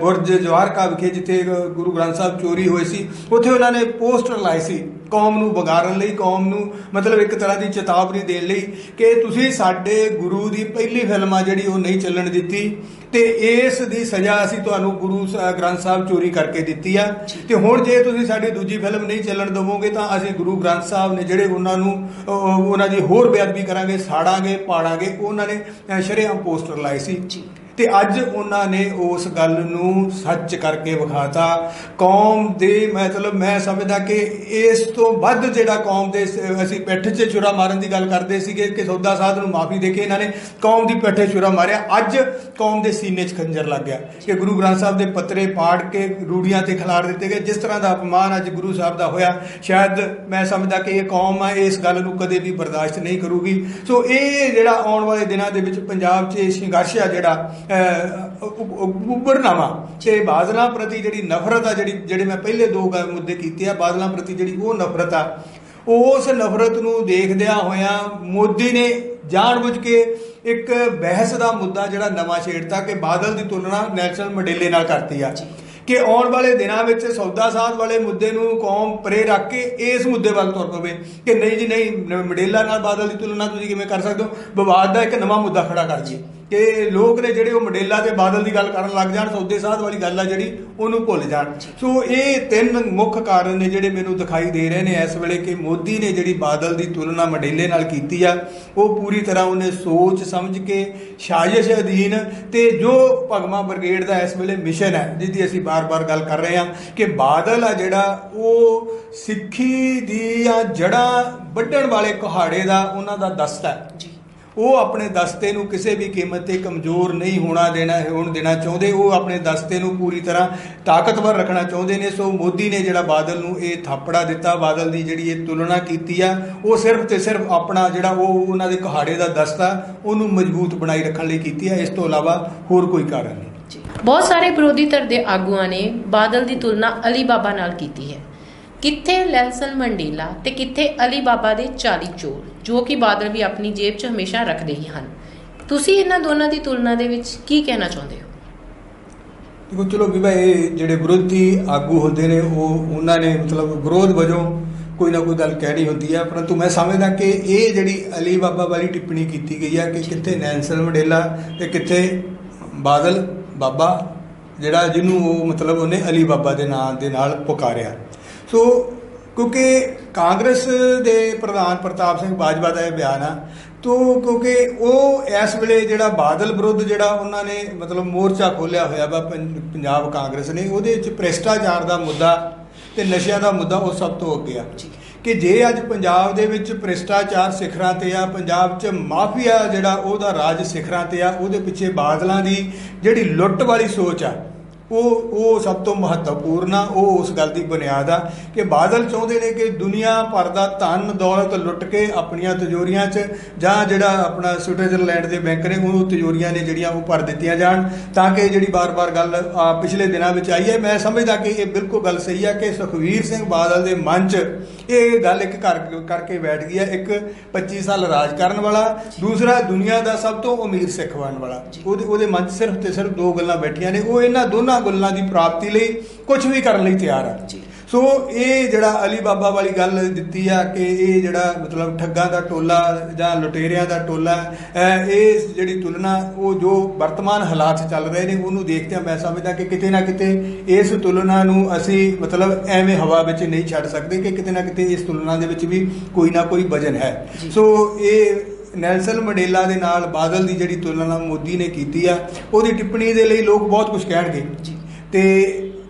ਬੁਰਜ ਜਵਾਰਕਾ ਵਿਖੇ ਜਿੱਥੇ ਗੁਰੂ ਗ੍ਰੰਥ ਸਾਹਿਬ ਚੋਰੀ ਹੋਈ ਸੀ ਉੱਥੇ ਉਹਨਾਂ ਨੇ ਪੋਸਟਰ ਲਾਏ ਸੀ। ਕੌਮ ਨੂੰ ਬੰਗਾਰਨ ਲਈ ਕੌਮ ਨੂੰ ਮਤਲਬ ਇੱਕ ਤਰ੍ਹਾਂ ਦੀ ਚੇਤਾਵਨੀ ਦੇਣ ਲਈ ਕਿ ਤੁਸੀਂ ਸਾਡੇ ਗੁਰੂ ਦੀ ਪਹਿਲੀ ਫਿਲਮ ਆ ਜਿਹੜੀ ਉਹ ਨਹੀਂ ਚੱਲਣ ਦਿੱਤੀ ਤੇ ਇਸ ਦੀ ਸਜ਼ਾ ਅਸੀਂ ਤੁਹਾਨੂੰ ਗੁਰੂ ਗ੍ਰੰਥ ਸਾਹਿਬ ਚੋਰੀ ਕਰਕੇ ਦਿੱਤੀ ਆ। ਤੇ ਹੁਣ ਜੇ ਤੁਸੀਂ ਸਾਡੀ ਦੂਜੀ ਫਿਲਮ ਨਹੀਂ ਚੱਲਣ ਦੇਵੋਗੇ ਤਾਂ ਅਸੀਂ ਗੁਰੂ ਗ੍ਰੰਥ ਸਾਹਿਬ ਨੇ ਜਿਹੜੇ ਉਹਨਾਂ ਨੂੰ ਉਹਨਾਂ ਦੀ ਹੋਰ ਬੇਅਦਬੀ ਕਰਾਂਗੇ ਸਾੜਾਂਗੇ ਪਾੜਾਂਗੇ ਉਹਨਾਂ ਨੇ ਸ਼ਰੇਆਮ ਪੋਸਟਰ ਲਾਏ ਸੀ। ਜੀ। ਤੇ ਅੱਜ ਉਹਨਾਂ ਨੇ ਉਸ ਗੱਲ ਨੂੰ ਸੱਚ ਕਰਕੇ ਵਿਖਾਤਾ। ਕੌਮ ਦੇ ਮਤਲਬ ਮੈਂ ਸਮਝਦਾ ਕਿ ਇਸ ਤੋਂ ਵੱਧ ਜਿਹੜਾ ਕੌਮ ਦੇ ਅਸੀਂ ਪਿੱਠ 'ਚ ਛੁਰਾ ਮਾਰਨ ਦੀ ਗੱਲ ਕਰਦੇ ਸੀਗੇ ਕਿ ਸੌਦਾ ਸਾਧ ਨੂੰ ਮਾਫੀ ਦੇ ਕੇ ਇਹਨਾਂ ਨੇ ਕੌਮ ਦੀ ਪਿੱਠ 'ਚ ਛੁਰਾ ਮਾਰਿਆ। ਅੱਜ ਕੌਮ ਦੇ ਸੀਨੇ 'ਚ ਖੰਜਰ ਲੱਗ ਗਿਆ ਕਿ ਗੁਰੂ ਗ੍ਰੰਥ ਸਾਹਿਬ ਦੇ ਪੱਤਰੇ ਪਾੜ ਕੇ ਰੂੜੀਆਂ ਤੇ ਖਿਲਾਰ ਦਿੱਤੇ ਗਏ। ਜਿਸ ਤਰ੍ਹਾਂ ਦਾ ਅਪਮਾਨ ਅੱਜ ਗੁਰੂ ਸਾਹਿਬ ਦਾ ਹੋਇਆ, ਸ਼ਾਇਦ ਮੈਂ ਸਮਝਦਾ ਕਿ ਇਹ ਕੌਮ ਆ, ਇਸ ਗੱਲ ਨੂੰ ਕਦੇ ਵੀ ਬਰਦਾਸ਼ਤ ਨਹੀਂ ਕਰੂਗੀ। ਸੋ ਇਹ ਜਿਹੜਾ ਆਉਣ ਵਾਲੇ ਦਿਨਾਂ ਦੇ ਵਿੱਚ ਪੰਜਾਬ 'ਚ ਇਹ ਸੰਘਰਸ਼ ਆ ਜਿਹੜਾ ਅਹ, ਉ- ਤੇ ਬਾਦਲਾਂ ਪ੍ਰਤੀ ਜਿਹੜੀ ਨਫ਼ਰਤ ਆ ਜਿਹੜੀ ਜਿਹੜੇ ਮੈਂ ਪਹਿਲੇ ਦੋ ਗੱਲ ਮੁੱਦੇ ਕੀਤੇ ਆ ਬਾਦਲਾਂ ਪ੍ਰਤੀ ਜਿਹੜੀ ਉਹ ਨਫ਼ਰਤ ਆ ਉਸ ਨਫ਼ਰਤ ਨੂੰ ਦੇਖਦਿਆਂ ਹੋਇਆਂ ਮੋਦੀ ਨੇ ਜਾਣਬੁੱਝ ਕੇ ਇੱਕ ਬਹਿਸ ਦਾ ਮੁੱਦਾ ਜਿਹੜਾ ਨਵਾਂ ਛੇੜਤਾ ਕਿ ਬਾਦਲ ਦੀ ਤੁਲਨਾ ਨੈਸ਼ਨਲ ਮੰਡੇਲੇ ਨਾਲ ਕਰਤੀ ਆ। ਕਿ ਆਉਣ ਵਾਲੇ ਦਿਨਾਂ ਵਿੱਚ ਸੌਦਾ ਸਾਧ ਵਾਲੇ ਮੁੱਦੇ ਨੂੰ ਕੌਮ ਪਰੇ ਰੱਖ ਕੇ ਇਸ ਮੁੱਦੇ ਵੱਲ ਤੁਰ ਪਵੇ ਕਿ ਨਹੀਂ ਜੀ ਨਹੀਂ ਨ- ਮੰਡੇਲਾ ਨਾਲ ਬਾਦਲ ਦੀ ਤੁਲਨਾ ਤੁਸੀਂ ਕਿਵੇਂ ਕਰ ਸਕਦੇ ਹੋ? ਵਿਵਾਦ ਦਾ ਇੱਕ ਨਵਾਂ ਮੁੱਦਾ ਖੜਾ ਕਰ ਜੀ। ਕਿ ਲੋਕ ਨੇ ਜਿਹੜੇ ਉਹ ਮੰਡੇਲਾ ਤੇ ਬਾਦਲ ਦੀ ਗੱਲ ਕਰਨ ਲੱਗ ਜਾਣ ਸੌਦੇ ਸਾਧ ਵਾਲੀ ਗੱਲ ਆ ਜਿਹੜੀ ਉਹਨੂੰ ਭੁੱਲ ਜਾਣ। ਸੋ ਇਹ ਤਿੰਨ ਮੁੱਖ ਕਾਰਨ ਨੇ ਜਿਹੜੇ ਮੈਨੂੰ ਦਿਖਾਈ ਦੇ ਰਹੇ ਨੇ ਇਸ ਵੇਲੇ ਕਿ ਮੋਦੀ ਨੇ ਜਿਹੜੀ ਬਾਦਲ ਦੀ ਤੁਲਨਾ ਮੰਡੇਲੇ ਨਾਲ ਕੀਤੀ ਆ ਉਹ ਪੂਰੀ ਤਰ੍ਹਾਂ ਉਹਨੇ ਸੋਚ ਸਮਝ ਕੇ ਸਾਜ਼ਿਸ਼ ਅਧੀਨ ਤੇ ਜੋ ਭਗਵਾ ਬ੍ਰਿਗੇਡ ਦਾ ਇਸ ਵੇਲੇ ਮਿਸ਼ਨ ਹੈ ਜਿਹਦੀ ਅਸੀਂ ਬਾਰ-ਬਾਰ ਗੱਲ ਕਰ ਰਹੇ ਹਾਂ ਕਿ ਬਾਦਲ ਆ ਜਿਹੜਾ ਉਹ ਸਿੱਖੀ ਦੀਆਂ ਜੜਾਂ ਵੱਢਣ ਵਾਲੇ ਕੁਹਾੜੇ ਦਾ ਉਹਨਾਂ ਦਾ ਦਸਤਾ ਹੈ। ਉਹ ਆਪਣੇ ਦਸਤੇ ਨੂੰ ਕਿਸੇ ਵੀ ਕੀਮਤ ਤੇ ਕਮਜ਼ੋਰ ਨਹੀਂ ਹੋਣਾ ਦੇਣਾ, ਹੋਣ ਦੇਣਾ ਚਾਹੁੰਦੇ। ਉਹ ਆਪਣੇ ਦਸਤੇ ਨੂੰ ਪੂਰੀ ਤਰ੍ਹਾਂ ਤਾਕਤਵਰ ਰੱਖਣਾ ਚਾਹੁੰਦੇ ਨੇ। ਸੋ ਮੋਦੀ ਨੇ ਜਿਹੜਾ ਬਾਦਲ ਨੂੰ ਇਹ ਥਾਪੜਾ ਦਿੱਤਾ, ਬਾਦਲ ਦੀ ਜਿਹੜੀ ਇਹ ਤੁਲਨਾ ਕੀਤੀ ਆ, ਉਹ ਸਿਰਫ ਤੇ ਸਿਰਫ ਆਪਣਾ ਜਿਹੜਾ ਉਹ ਉਹਨਾਂ ਦੇ ਕਹਾੜੇ ਦਾ ਦਸਤਾ, ਉਹਨੂੰ ਮਜ਼ਬੂਤ ਬਣਾਈ ਰੱਖਣ ਲਈ ਕੀਤੀ ਆ। ਇਸ ਤੋਂ ਇਲਾਵਾ ਹੋਰ ਕੋਈ ਕਾਰਨ ਨਹੀਂ। ਬਹੁਤ ਸਾਰੇ ਵਿਰੋਧੀ ਧਿਰ ਦੇ ਆਗੂਆਂ ਨੇ ਬਾਦਲ ਦੀ ਤੁਲਨਾ ਅਲੀ ਬਾਬਾ ਨਾਲ ਕੀਤੀ ਹੈ। ਕਿੱਥੇ ਨੈਲਸਨ ਮੰਡੇਲਾ ਤੇ ਕਿੱਥੇ ਅਲੀ ਬਾਬਾ ਦੇ 40 ਚੋਰ, ਜੋ ਕਿ ਬਾਦਲ ਵੀ ਆਪਣੀ ਜੇਬ 'ਚ ਹਮੇਸ਼ਾ ਰੱਖਦੇ ਹੀ ਹਨ। ਤੁਸੀਂ ਇਹਨਾਂ ਦੋਨਾਂ ਦੀ ਤੁਲਨਾ ਦੇ ਵਿੱਚ ਕੀ ਕਹਿਣਾ ਚਾਹੁੰਦੇ ਹੋ? ਦੇਖੋ, ਚਲੋ ਵੀ ਭਾਈ, ਇਹ ਜਿਹੜੇ ਵਿਰੋਧੀ ਆਗੂ ਹੁੰਦੇ ਨੇ, ਉਹ ਉਹਨਾਂ ਨੇ ਮਤਲਬ ਵਿਰੋਧ ਵਜੋਂ ਕੋਈ ਨਾ ਕੋਈ ਗੱਲ ਕਹਿਣੀ ਹੁੰਦੀ ਹੈ ਪਰੰਤੂ ਮੈਂ ਸਮਝਦਾ ਕਿ ਇਹ ਜਿਹੜੀ ਅਲੀ ਬਾਬਾ ਵਾਲੀ ਟਿੱਪਣੀ ਕੀਤੀ ਗਈ ਹੈ ਕਿ ਕਿੱਥੇ ਨੈਂਸਨ ਮੰਡੇਲਾ ਤੇ ਕਿੱਥੇ ਬਾਦਲ, ਬਾਬਾ, ਜਿਹੜਾ ਜਿਹਨੂੰ ਉਹ ਮਤਲਬ ਉਹਨੇ ਅਲੀ ਬਾਬਾ ਦੇ ਨਾਂ ਦੇ ਨਾਲ ਪੁਕਾਰਿਆ। ਸੋ ਕਿਉਂਕਿ ਕਾਂਗਰਸ ਦੇ ਪ੍ਰਧਾਨ ਪ੍ਰਤਾਪ ਸਿੰਘ ਬਾਜਵਾ ਦਾ ਇਹ ਬਿਆਨ ਆ ਤੋ ਕਿਉਂਕਿ ਉਹ ਇਸ ਵੇਲੇ ਜਿਹੜਾ ਬਾਦਲ ਵਿਰੁੱਧ ਜਿਹੜਾ ਉਹਨਾਂ ਨੇ ਮਤਲਬ ਮੋਰਚਾ ਖੋਲਿਆ ਹੋਇਆ ਵਾ ਪੰਜਾਬ ਕਾਂਗਰਸ ਨੇ ਉਹਦੇ ਵਿੱਚ ਭ੍ਰਿਸ਼ਟਾਚਾਰ ਦਾ ਮੁੱਦਾ ਤੇ ਨਸ਼ਿਆਂ ਦਾ ਮੁੱਦਾ ਉਹ ਸਭ ਤੋਂ ਅੱਗੇ ਆ। ਕਿ ਜੇ ਅੱਜ ਪੰਜਾਬ ਦੇ ਵਿੱਚ ਭ੍ਰਿਸ਼ਟਾਚਾਰ ਸਿਖਰਾਂ ਤੇ ਆ ਪੰਜਾਬ 'ਚ ਮਾਫੀਆ ਜਿਹੜਾ ਉਹਦਾ ਰਾਜ ਸਿਖਰਾਂ ਤੇ ਆ ਉਹਦੇ ਪਿੱਛੇ ਬਾਦਲਾਂ ਦੀ ਜਿਹੜੀ ਲੁੱਟ ਵਾਲੀ ਸੋਚ ਆ ਉਹ ਉਹ ਸਭ ਤੋਂ ਮਹੱਤਵਪੂਰਨ ਆ, ਉਹ ਉਸ ਗੱਲ ਦੀ ਬੁਨਿਆਦ ਆ ਕਿ ਬਾਦਲ ਚਾਹੁੰਦੇ ਨੇ ਕਿ ਦੁਨੀਆ ਭਰ ਦਾ ਧਨ ਦੌਲਤ ਲੁੱਟ ਕੇ ਆਪਣੀਆਂ ਤਿਜੋਰੀਆਂ 'ਚ ਜਾਂ ਜਿਹੜਾ ਆਪਣਾ ਸਵਿਟਜ਼ਰਲੈਂਡ ਦੇ ਬੈਂਕ ਨੇ ਉਹ ਤਿਜੋਰੀਆਂ ਨੇ ਜਿਹੜੀਆਂ ਉਹ ਭਰ ਦਿੱਤੀਆਂ ਜਾਣ, ਤਾਂ ਕਿ ਜਿਹੜੀ ਬਾਰ-ਬਾਰ ਗੱਲ ਪਿਛਲੇ ਦਿਨਾਂ ਵਿੱਚ ਆਈ ਹੈ। ਮੈਂ ਸਮਝਦਾ ਕਿ ਇਹ ਬਿਲਕੁਲ ਗੱਲ ਸਹੀ ਆ ਕਿ ਸੁਖਵੀਰ ਸਿੰਘ ਬਾਦਲ ਦੇ ਮਨ 'ਚ ਇਹ ਗੱਲ ਇੱਕ ਕਰ ਕਰਕੇ ਬੈਠ ਗਈ ਹੈ ਇੱਕ 25 ਸਾਲ ਰਾਜ ਕਰਨ ਵਾਲਾ ਦੂਸਰਾ ਦੁਨੀਆ ਦਾ ਸਭ ਤੋਂ ਅਮੀਰ ਸਿੱਖ ਬਣਨ ਵਾਲਾ। ਉਹਦੇ ਉਹਦੇ ਮਨ 'ਚ ਸਿਰਫ ਤੇ ਸਿਰਫ ਦੋ ਗੱਲਾਂ ਬੈਠੀਆਂ ਨੇ ਉਹ ਇਹਨਾਂ ਦੋਨਾਂ ਗੱਲਾਂ ਦੀ ਪ੍ਰਾਪਤੀ ਲਈ ਕੁਝ ਵੀ ਕਰਨ ਲਈ ਤਿਆਰ ਆ। ਜੀ। ਸੋ ਇਹ ਜਿਹੜਾ ਅਲੀ ਬਾਬਾ ਵਾਲੀ ਗੱਲ ਦਿੱਤੀ ਆ ਕਿ ਇਹ ਜਿਹੜਾ ਮਤਲਬ ਠੱਗਾਂ ਦਾ ਟੋਲਾ ਜਾਂ ਲੁਟੇਰਿਆਂ ਦਾ ਟੋਲਾ ਇਹ ਜਿਹੜੀ ਤੁਲਨਾ ਉਹ ਜੋ ਵਰਤਮਾਨ ਹਾਲਾਤ ਚੱਲ ਰਹੇ ਨੇ ਉਹਨੂੰ ਦੇਖਦਿਆਂ ਮੈਂ ਸਮਝਦਾ ਕਿ ਕਿਤੇ ਨਾ ਕਿਤੇ ਇਸ ਤੁਲਨਾ ਨੂੰ ਅਸੀਂ ਮਤਲਬ ਐਵੇਂ ਹਵਾ ਵਿੱਚ ਨਹੀਂ ਛੱਡ ਸਕਦੇ ਕਿ ਕਿਤੇ ਨਾ ਕਿਤੇ ਇਸ ਤੁਲਨਾ ਦੇ ਵਿੱਚ ਵੀ ਕੋਈ ਨਾ ਕੋਈ ਵਜਨ ਹੈ। ਸੋ ਇਹ ਨੈਲਸਨ ਮੰਡੇਲਾ ਦੇ ਨਾਲ ਬਾਦਲ ਦੀ ਜਿਹੜੀ ਤੁਲਨਾ ਮੋਦੀ ਨੇ ਕੀਤੀ ਆ ਉਹਦੀ ਟਿੱਪਣੀ ਦੇ ਲਈ ਲੋਕ ਬਹੁਤ ਕੁਝ ਕਹਿਣਗੇ। ਤੇ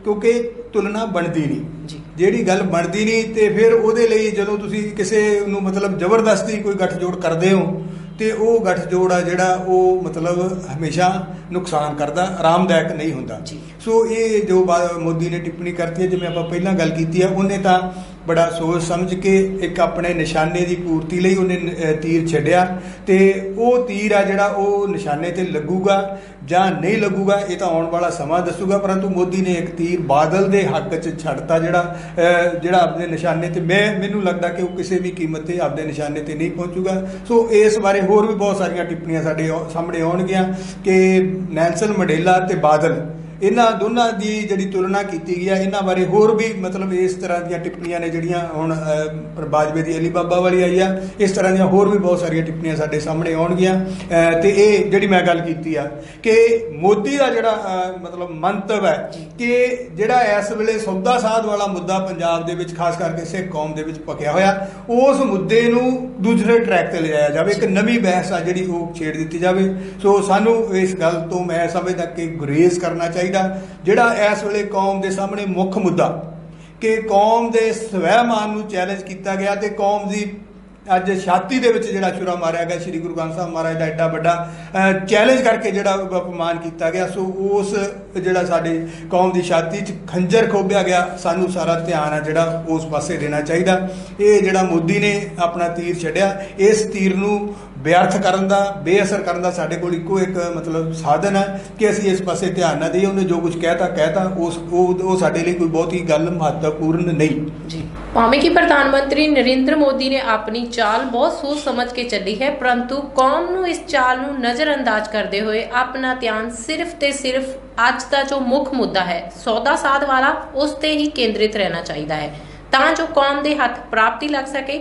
ਕਿਉਂਕਿ ਤੁਲਨਾ ਬਣਦੀ ਨਹੀਂ। ਜਿਹੜੀ ਗੱਲ ਬਣਦੀ ਨਹੀਂ ਤੇ ਫਿਰ ਉਹਦੇ ਲਈ ਜਦੋਂ ਤੁਸੀਂ ਕਿਸੇ ਨੂੰ ਮਤਲਬ ਜ਼ਬਰਦਸਤੀ ਕੋਈ ਗੱਠਜੋੜ ਕਰਦੇ ਹੋ ਤੇ ਉਹ ਗੱਠਜੋੜ ਆ ਜਿਹੜਾ ਉਹ ਮਤਲਬ ਹਮੇਸ਼ਾ ਨੁਕਸਾਨ ਕਰਦਾ ਆਰਾਮਦਾਇਕ ਨਹੀਂ ਹੁੰਦਾ। ਸੋ ਇਹ ਜੋ ਮੋਦੀ ਨੇ ਟਿੱਪਣੀ ਕਰਤੀ ਹੈ ਜਿਵੇਂ ਆਪਾਂ ਪਹਿਲਾਂ ਗੱਲ ਕੀਤੀ ਆ ਉਹਨੇ ਤਾਂ ਬੜਾ ਸੋਚ ਸਮਝ ਕੇ ਇੱਕ ਆਪਣੇ ਨਿਸ਼ਾਨੇ ਦੀ ਪੂਰਤੀ ਲਈ ਉਹਨੇ ਤੀਰ ਛੱਡਿਆ ਤੇ ਉਹ ਤੀਰ ਆ ਜਿਹੜਾ ਉਹ ਨਿਸ਼ਾਨੇ ਤੇ ਲੱਗੂਗਾ ਜਾਂ ਨਹੀਂ ਲੱਗੂਗਾ, ਇਹ ਤਾਂ ਆਉਣ ਵਾਲਾ ਸਮਾਂ ਦੱਸੂਗਾ, ਪਰੰਤੂ ਮੋਦੀ ਨੇ ਇੱਕ ਤੀਰ ਬਾਦਲ ਦੇ ਹੱਕ 'ਚ ਛੱਡਤਾ ਜਿਹੜਾ ਜਿਹੜਾ ਆਪਣੇ ਨਿਸ਼ਾਨੇ ਤੇ ਮੈਂ, ਮੈਨੂੰ ਲੱਗਦਾ ਕਿ ਉਹ ਕਿਸੇ ਵੀ ਕੀਮਤ ਤੇ ਆਪਣੇ ਨਿਸ਼ਾਨੇ ਤੇ ਨਹੀਂ ਪਹੁੰਚੂਗਾ। ਸੋ ਇਸ ਬਾਰੇ ਹੋਰ ਵੀ ਬਹੁਤ ਸਾਰੀਆਂ ਟਿੱਪਣੀਆਂ ਸਾਡੇ ਸਾਹਮਣੇ ਆਉਣਗੀਆਂ ਕਿ ਨੈਲਸਨ ਮੰਡੇਲਾ ਤੇ ਬਾਦਲ ਇਹਨਾਂ ਦੋਨਾਂ ਦੀ ਜਿਹੜੀ ਤੁਲਨਾ ਕੀਤੀ ਗਈ ਹੈ ਇਹਨਾਂ ਬਾਰੇ ਹੋਰ ਵੀ ਮਤਲਬ ਇਸ ਤਰ੍ਹਾਂ ਦੀਆਂ ਟਿੱਪਣੀਆਂ ਨੇ ਜਿਹੜੀਆਂ ਹੁਣ ਬਾਜਵੇ ਦੀ ਅਲੀ ਬਾਬਾ ਵਾਲੀ ਆਈ ਆ ਇਸ ਤਰ੍ਹਾਂ ਦੀਆਂ ਹੋਰ ਵੀ ਬਹੁਤ ਸਾਰੀਆਂ ਟਿੱਪਣੀਆਂ ਸਾਡੇ ਸਾਹਮਣੇ ਆਉਣਗੀਆਂ। ਅਹ, ਤੇ ਇਹ ਜਿਹੜੀ ਮੈਂ ਗੱਲ ਕੀਤੀ ਆ ਕਿ ਮੋਦੀ ਦਾ ਜਿਹੜਾ ਮਤਲਬ ਮੰਤਵ ਹੈ ਕਿ ਜਿਹੜਾ ਇਸ ਵੇਲੇ ਸੌਦਾ ਸਾਧ ਵਾਲਾ ਮੁੱਦਾ ਪੰਜਾਬ ਦੇ ਵਿੱਚ ਖਾਸ ਕਰਕੇ ਸਿੱਖ ਕੌਮ ਦੇ ਵਿੱਚ ਪਕਿਆ ਹੋਇਆ ਉਸ ਮੁੱਦੇ ਨੂੰ ਦੂਸਰੇ ਟਰੈਕ ਤੇ ਲਿਜਾਇਆ ਜਾਵੇ ਇੱਕ ਨਵੀਂ ਬਹਿਸ ਆ ਜਿਹੜੀ ਉਹ ਛੇੜ ਦਿੱਤੀ ਜਾਵੇ। ਸੋ ਸਾਨੂੰ ਇਸ ਗੱਲ ਤੋਂ ਮੈਂ ਸਮਝਦਾ ਕਿ ਗੁਰੇਜ਼ ਕਰਨਾ ਚਾਹੀਦਾ। ਜਿਹੜਾ ਇਸ ਵੇਲੇ ਕੌਮ ਦੇ ਸਾਹਮਣੇ ਮੁੱਖ ਮੁੱਦਾ ਕਿ ਕੌਮ ਦੇ ਸਵੈਮਾਨ ਨੂੰ ਚੈਲੰਜ ਕੀਤਾ ਗਿਆ ਤੇ ਕੌਮ ਦੀ ਅੱਜ ਛਾਤੀ ਦੇ ਵਿੱਚ ਜਿਹੜਾ ਛੁਰਾ ਮਾਰਿਆ ਗਿਆ, ਸ੍ਰੀ ਗੁਰੂ ਗ੍ਰੰਥ ਸਾਹਿਬ ਮਹਾਰਾਜ ਦਾ ਐਡਾ ਵੱਡਾ ਚੈਲੰਜ ਕਰਕੇ ਜਿਹੜਾ ਅਪਮਾਨ ਕੀਤਾ ਗਿਆ। ਸੋ ਉਸ ਜਿਹੜਾ ਸਾਡੇ ਕੌਮ ਦੀ ਛਾਤੀ 'ਚ ਖੰਜਰ ਖੋਬਿਆ ਗਿਆ। ਸਾਨੂੰ ਸਾਰਾ ਧਿਆਨ ਆ ਜਿਹੜਾ ਉਸ ਪਾਸੇ ਦੇਣਾ ਚਾਹੀਦਾ। ਇਹ ਜਿਹੜਾ ਮੋਦੀ ਨੇ ਆਪਣਾ ਤੀਰ ਛੱਡਿਆ, ਇਸ ਤੀਰ ਨੂੰ ਬੇਅਰਥ ਕਰਨ ਦਾ, ਬੇਅਸਰ ਕਰਨ ਦਾ ਸਾਡੇ ਕੋਲ ਇੱਕੋ ਇੱਕ ਮਤਲਬ ਸਾਧਨ ਹੈ ਕਿ ਅਸੀਂ ਇਸ ਪਾਸੇ ਧਿਆਨ ਨਾ ਦੇਈਏ, ਉਹਨੇ ਜੋ ਕੁਝ ਕਹਿਤਾ ਕਹਿਤਾ, ਉਸ, ਉਹ ਸਾਡੇ ਲਈ ਕੋਈ ਬਹੁਤੀ ਗੱਲ ਮਹੱਤਵਪੂਰਨ ਨਹੀਂ। ਜੀ। ਭਾਵੇਂ ਕਿ ਪ੍ਰਧਾਨ ਮੰਤਰੀ ਨਰਿੰਦਰ ਮੋਦੀ ਨੇ ਆਪਣੀ ਚਾਲ ਬਹੁਤ ਸੋਚ ਸਮਝ ਕੇ ਚੱਲੀ ਹੈ, ਪਰੰਤੂ ਕੌਮ ਨੂੰ ਇਸ ਚਾਲ ਨੂੰ ਨਜ਼ਰਅੰਦਾਜ਼ ਕਰਦੇ ਹੋਏ ਆਪਣਾ ਧਿਆਨ ਸਿਰਫ ਤੇ ਸਿਰਫ ਅੱਜ ਦਾ ਜੋ ਮੁੱਖ ਮੁੱਦਾ ਹੈ, ਸੌਦਾ ਸਾਧ ਵਾਲਾ, ਉਸ ਤੇ ਹੀ ਕੇਂਦਰਿਤ ਰਹਿਣਾ ਚਾਹੀਦਾ ਹੈ, ਤਾਂ ਜੋ ਕੌਮ ਦੇ ਹੱਥ ਪ੍ਰਾਪਤੀ ਲੱਗ ਸਕੇ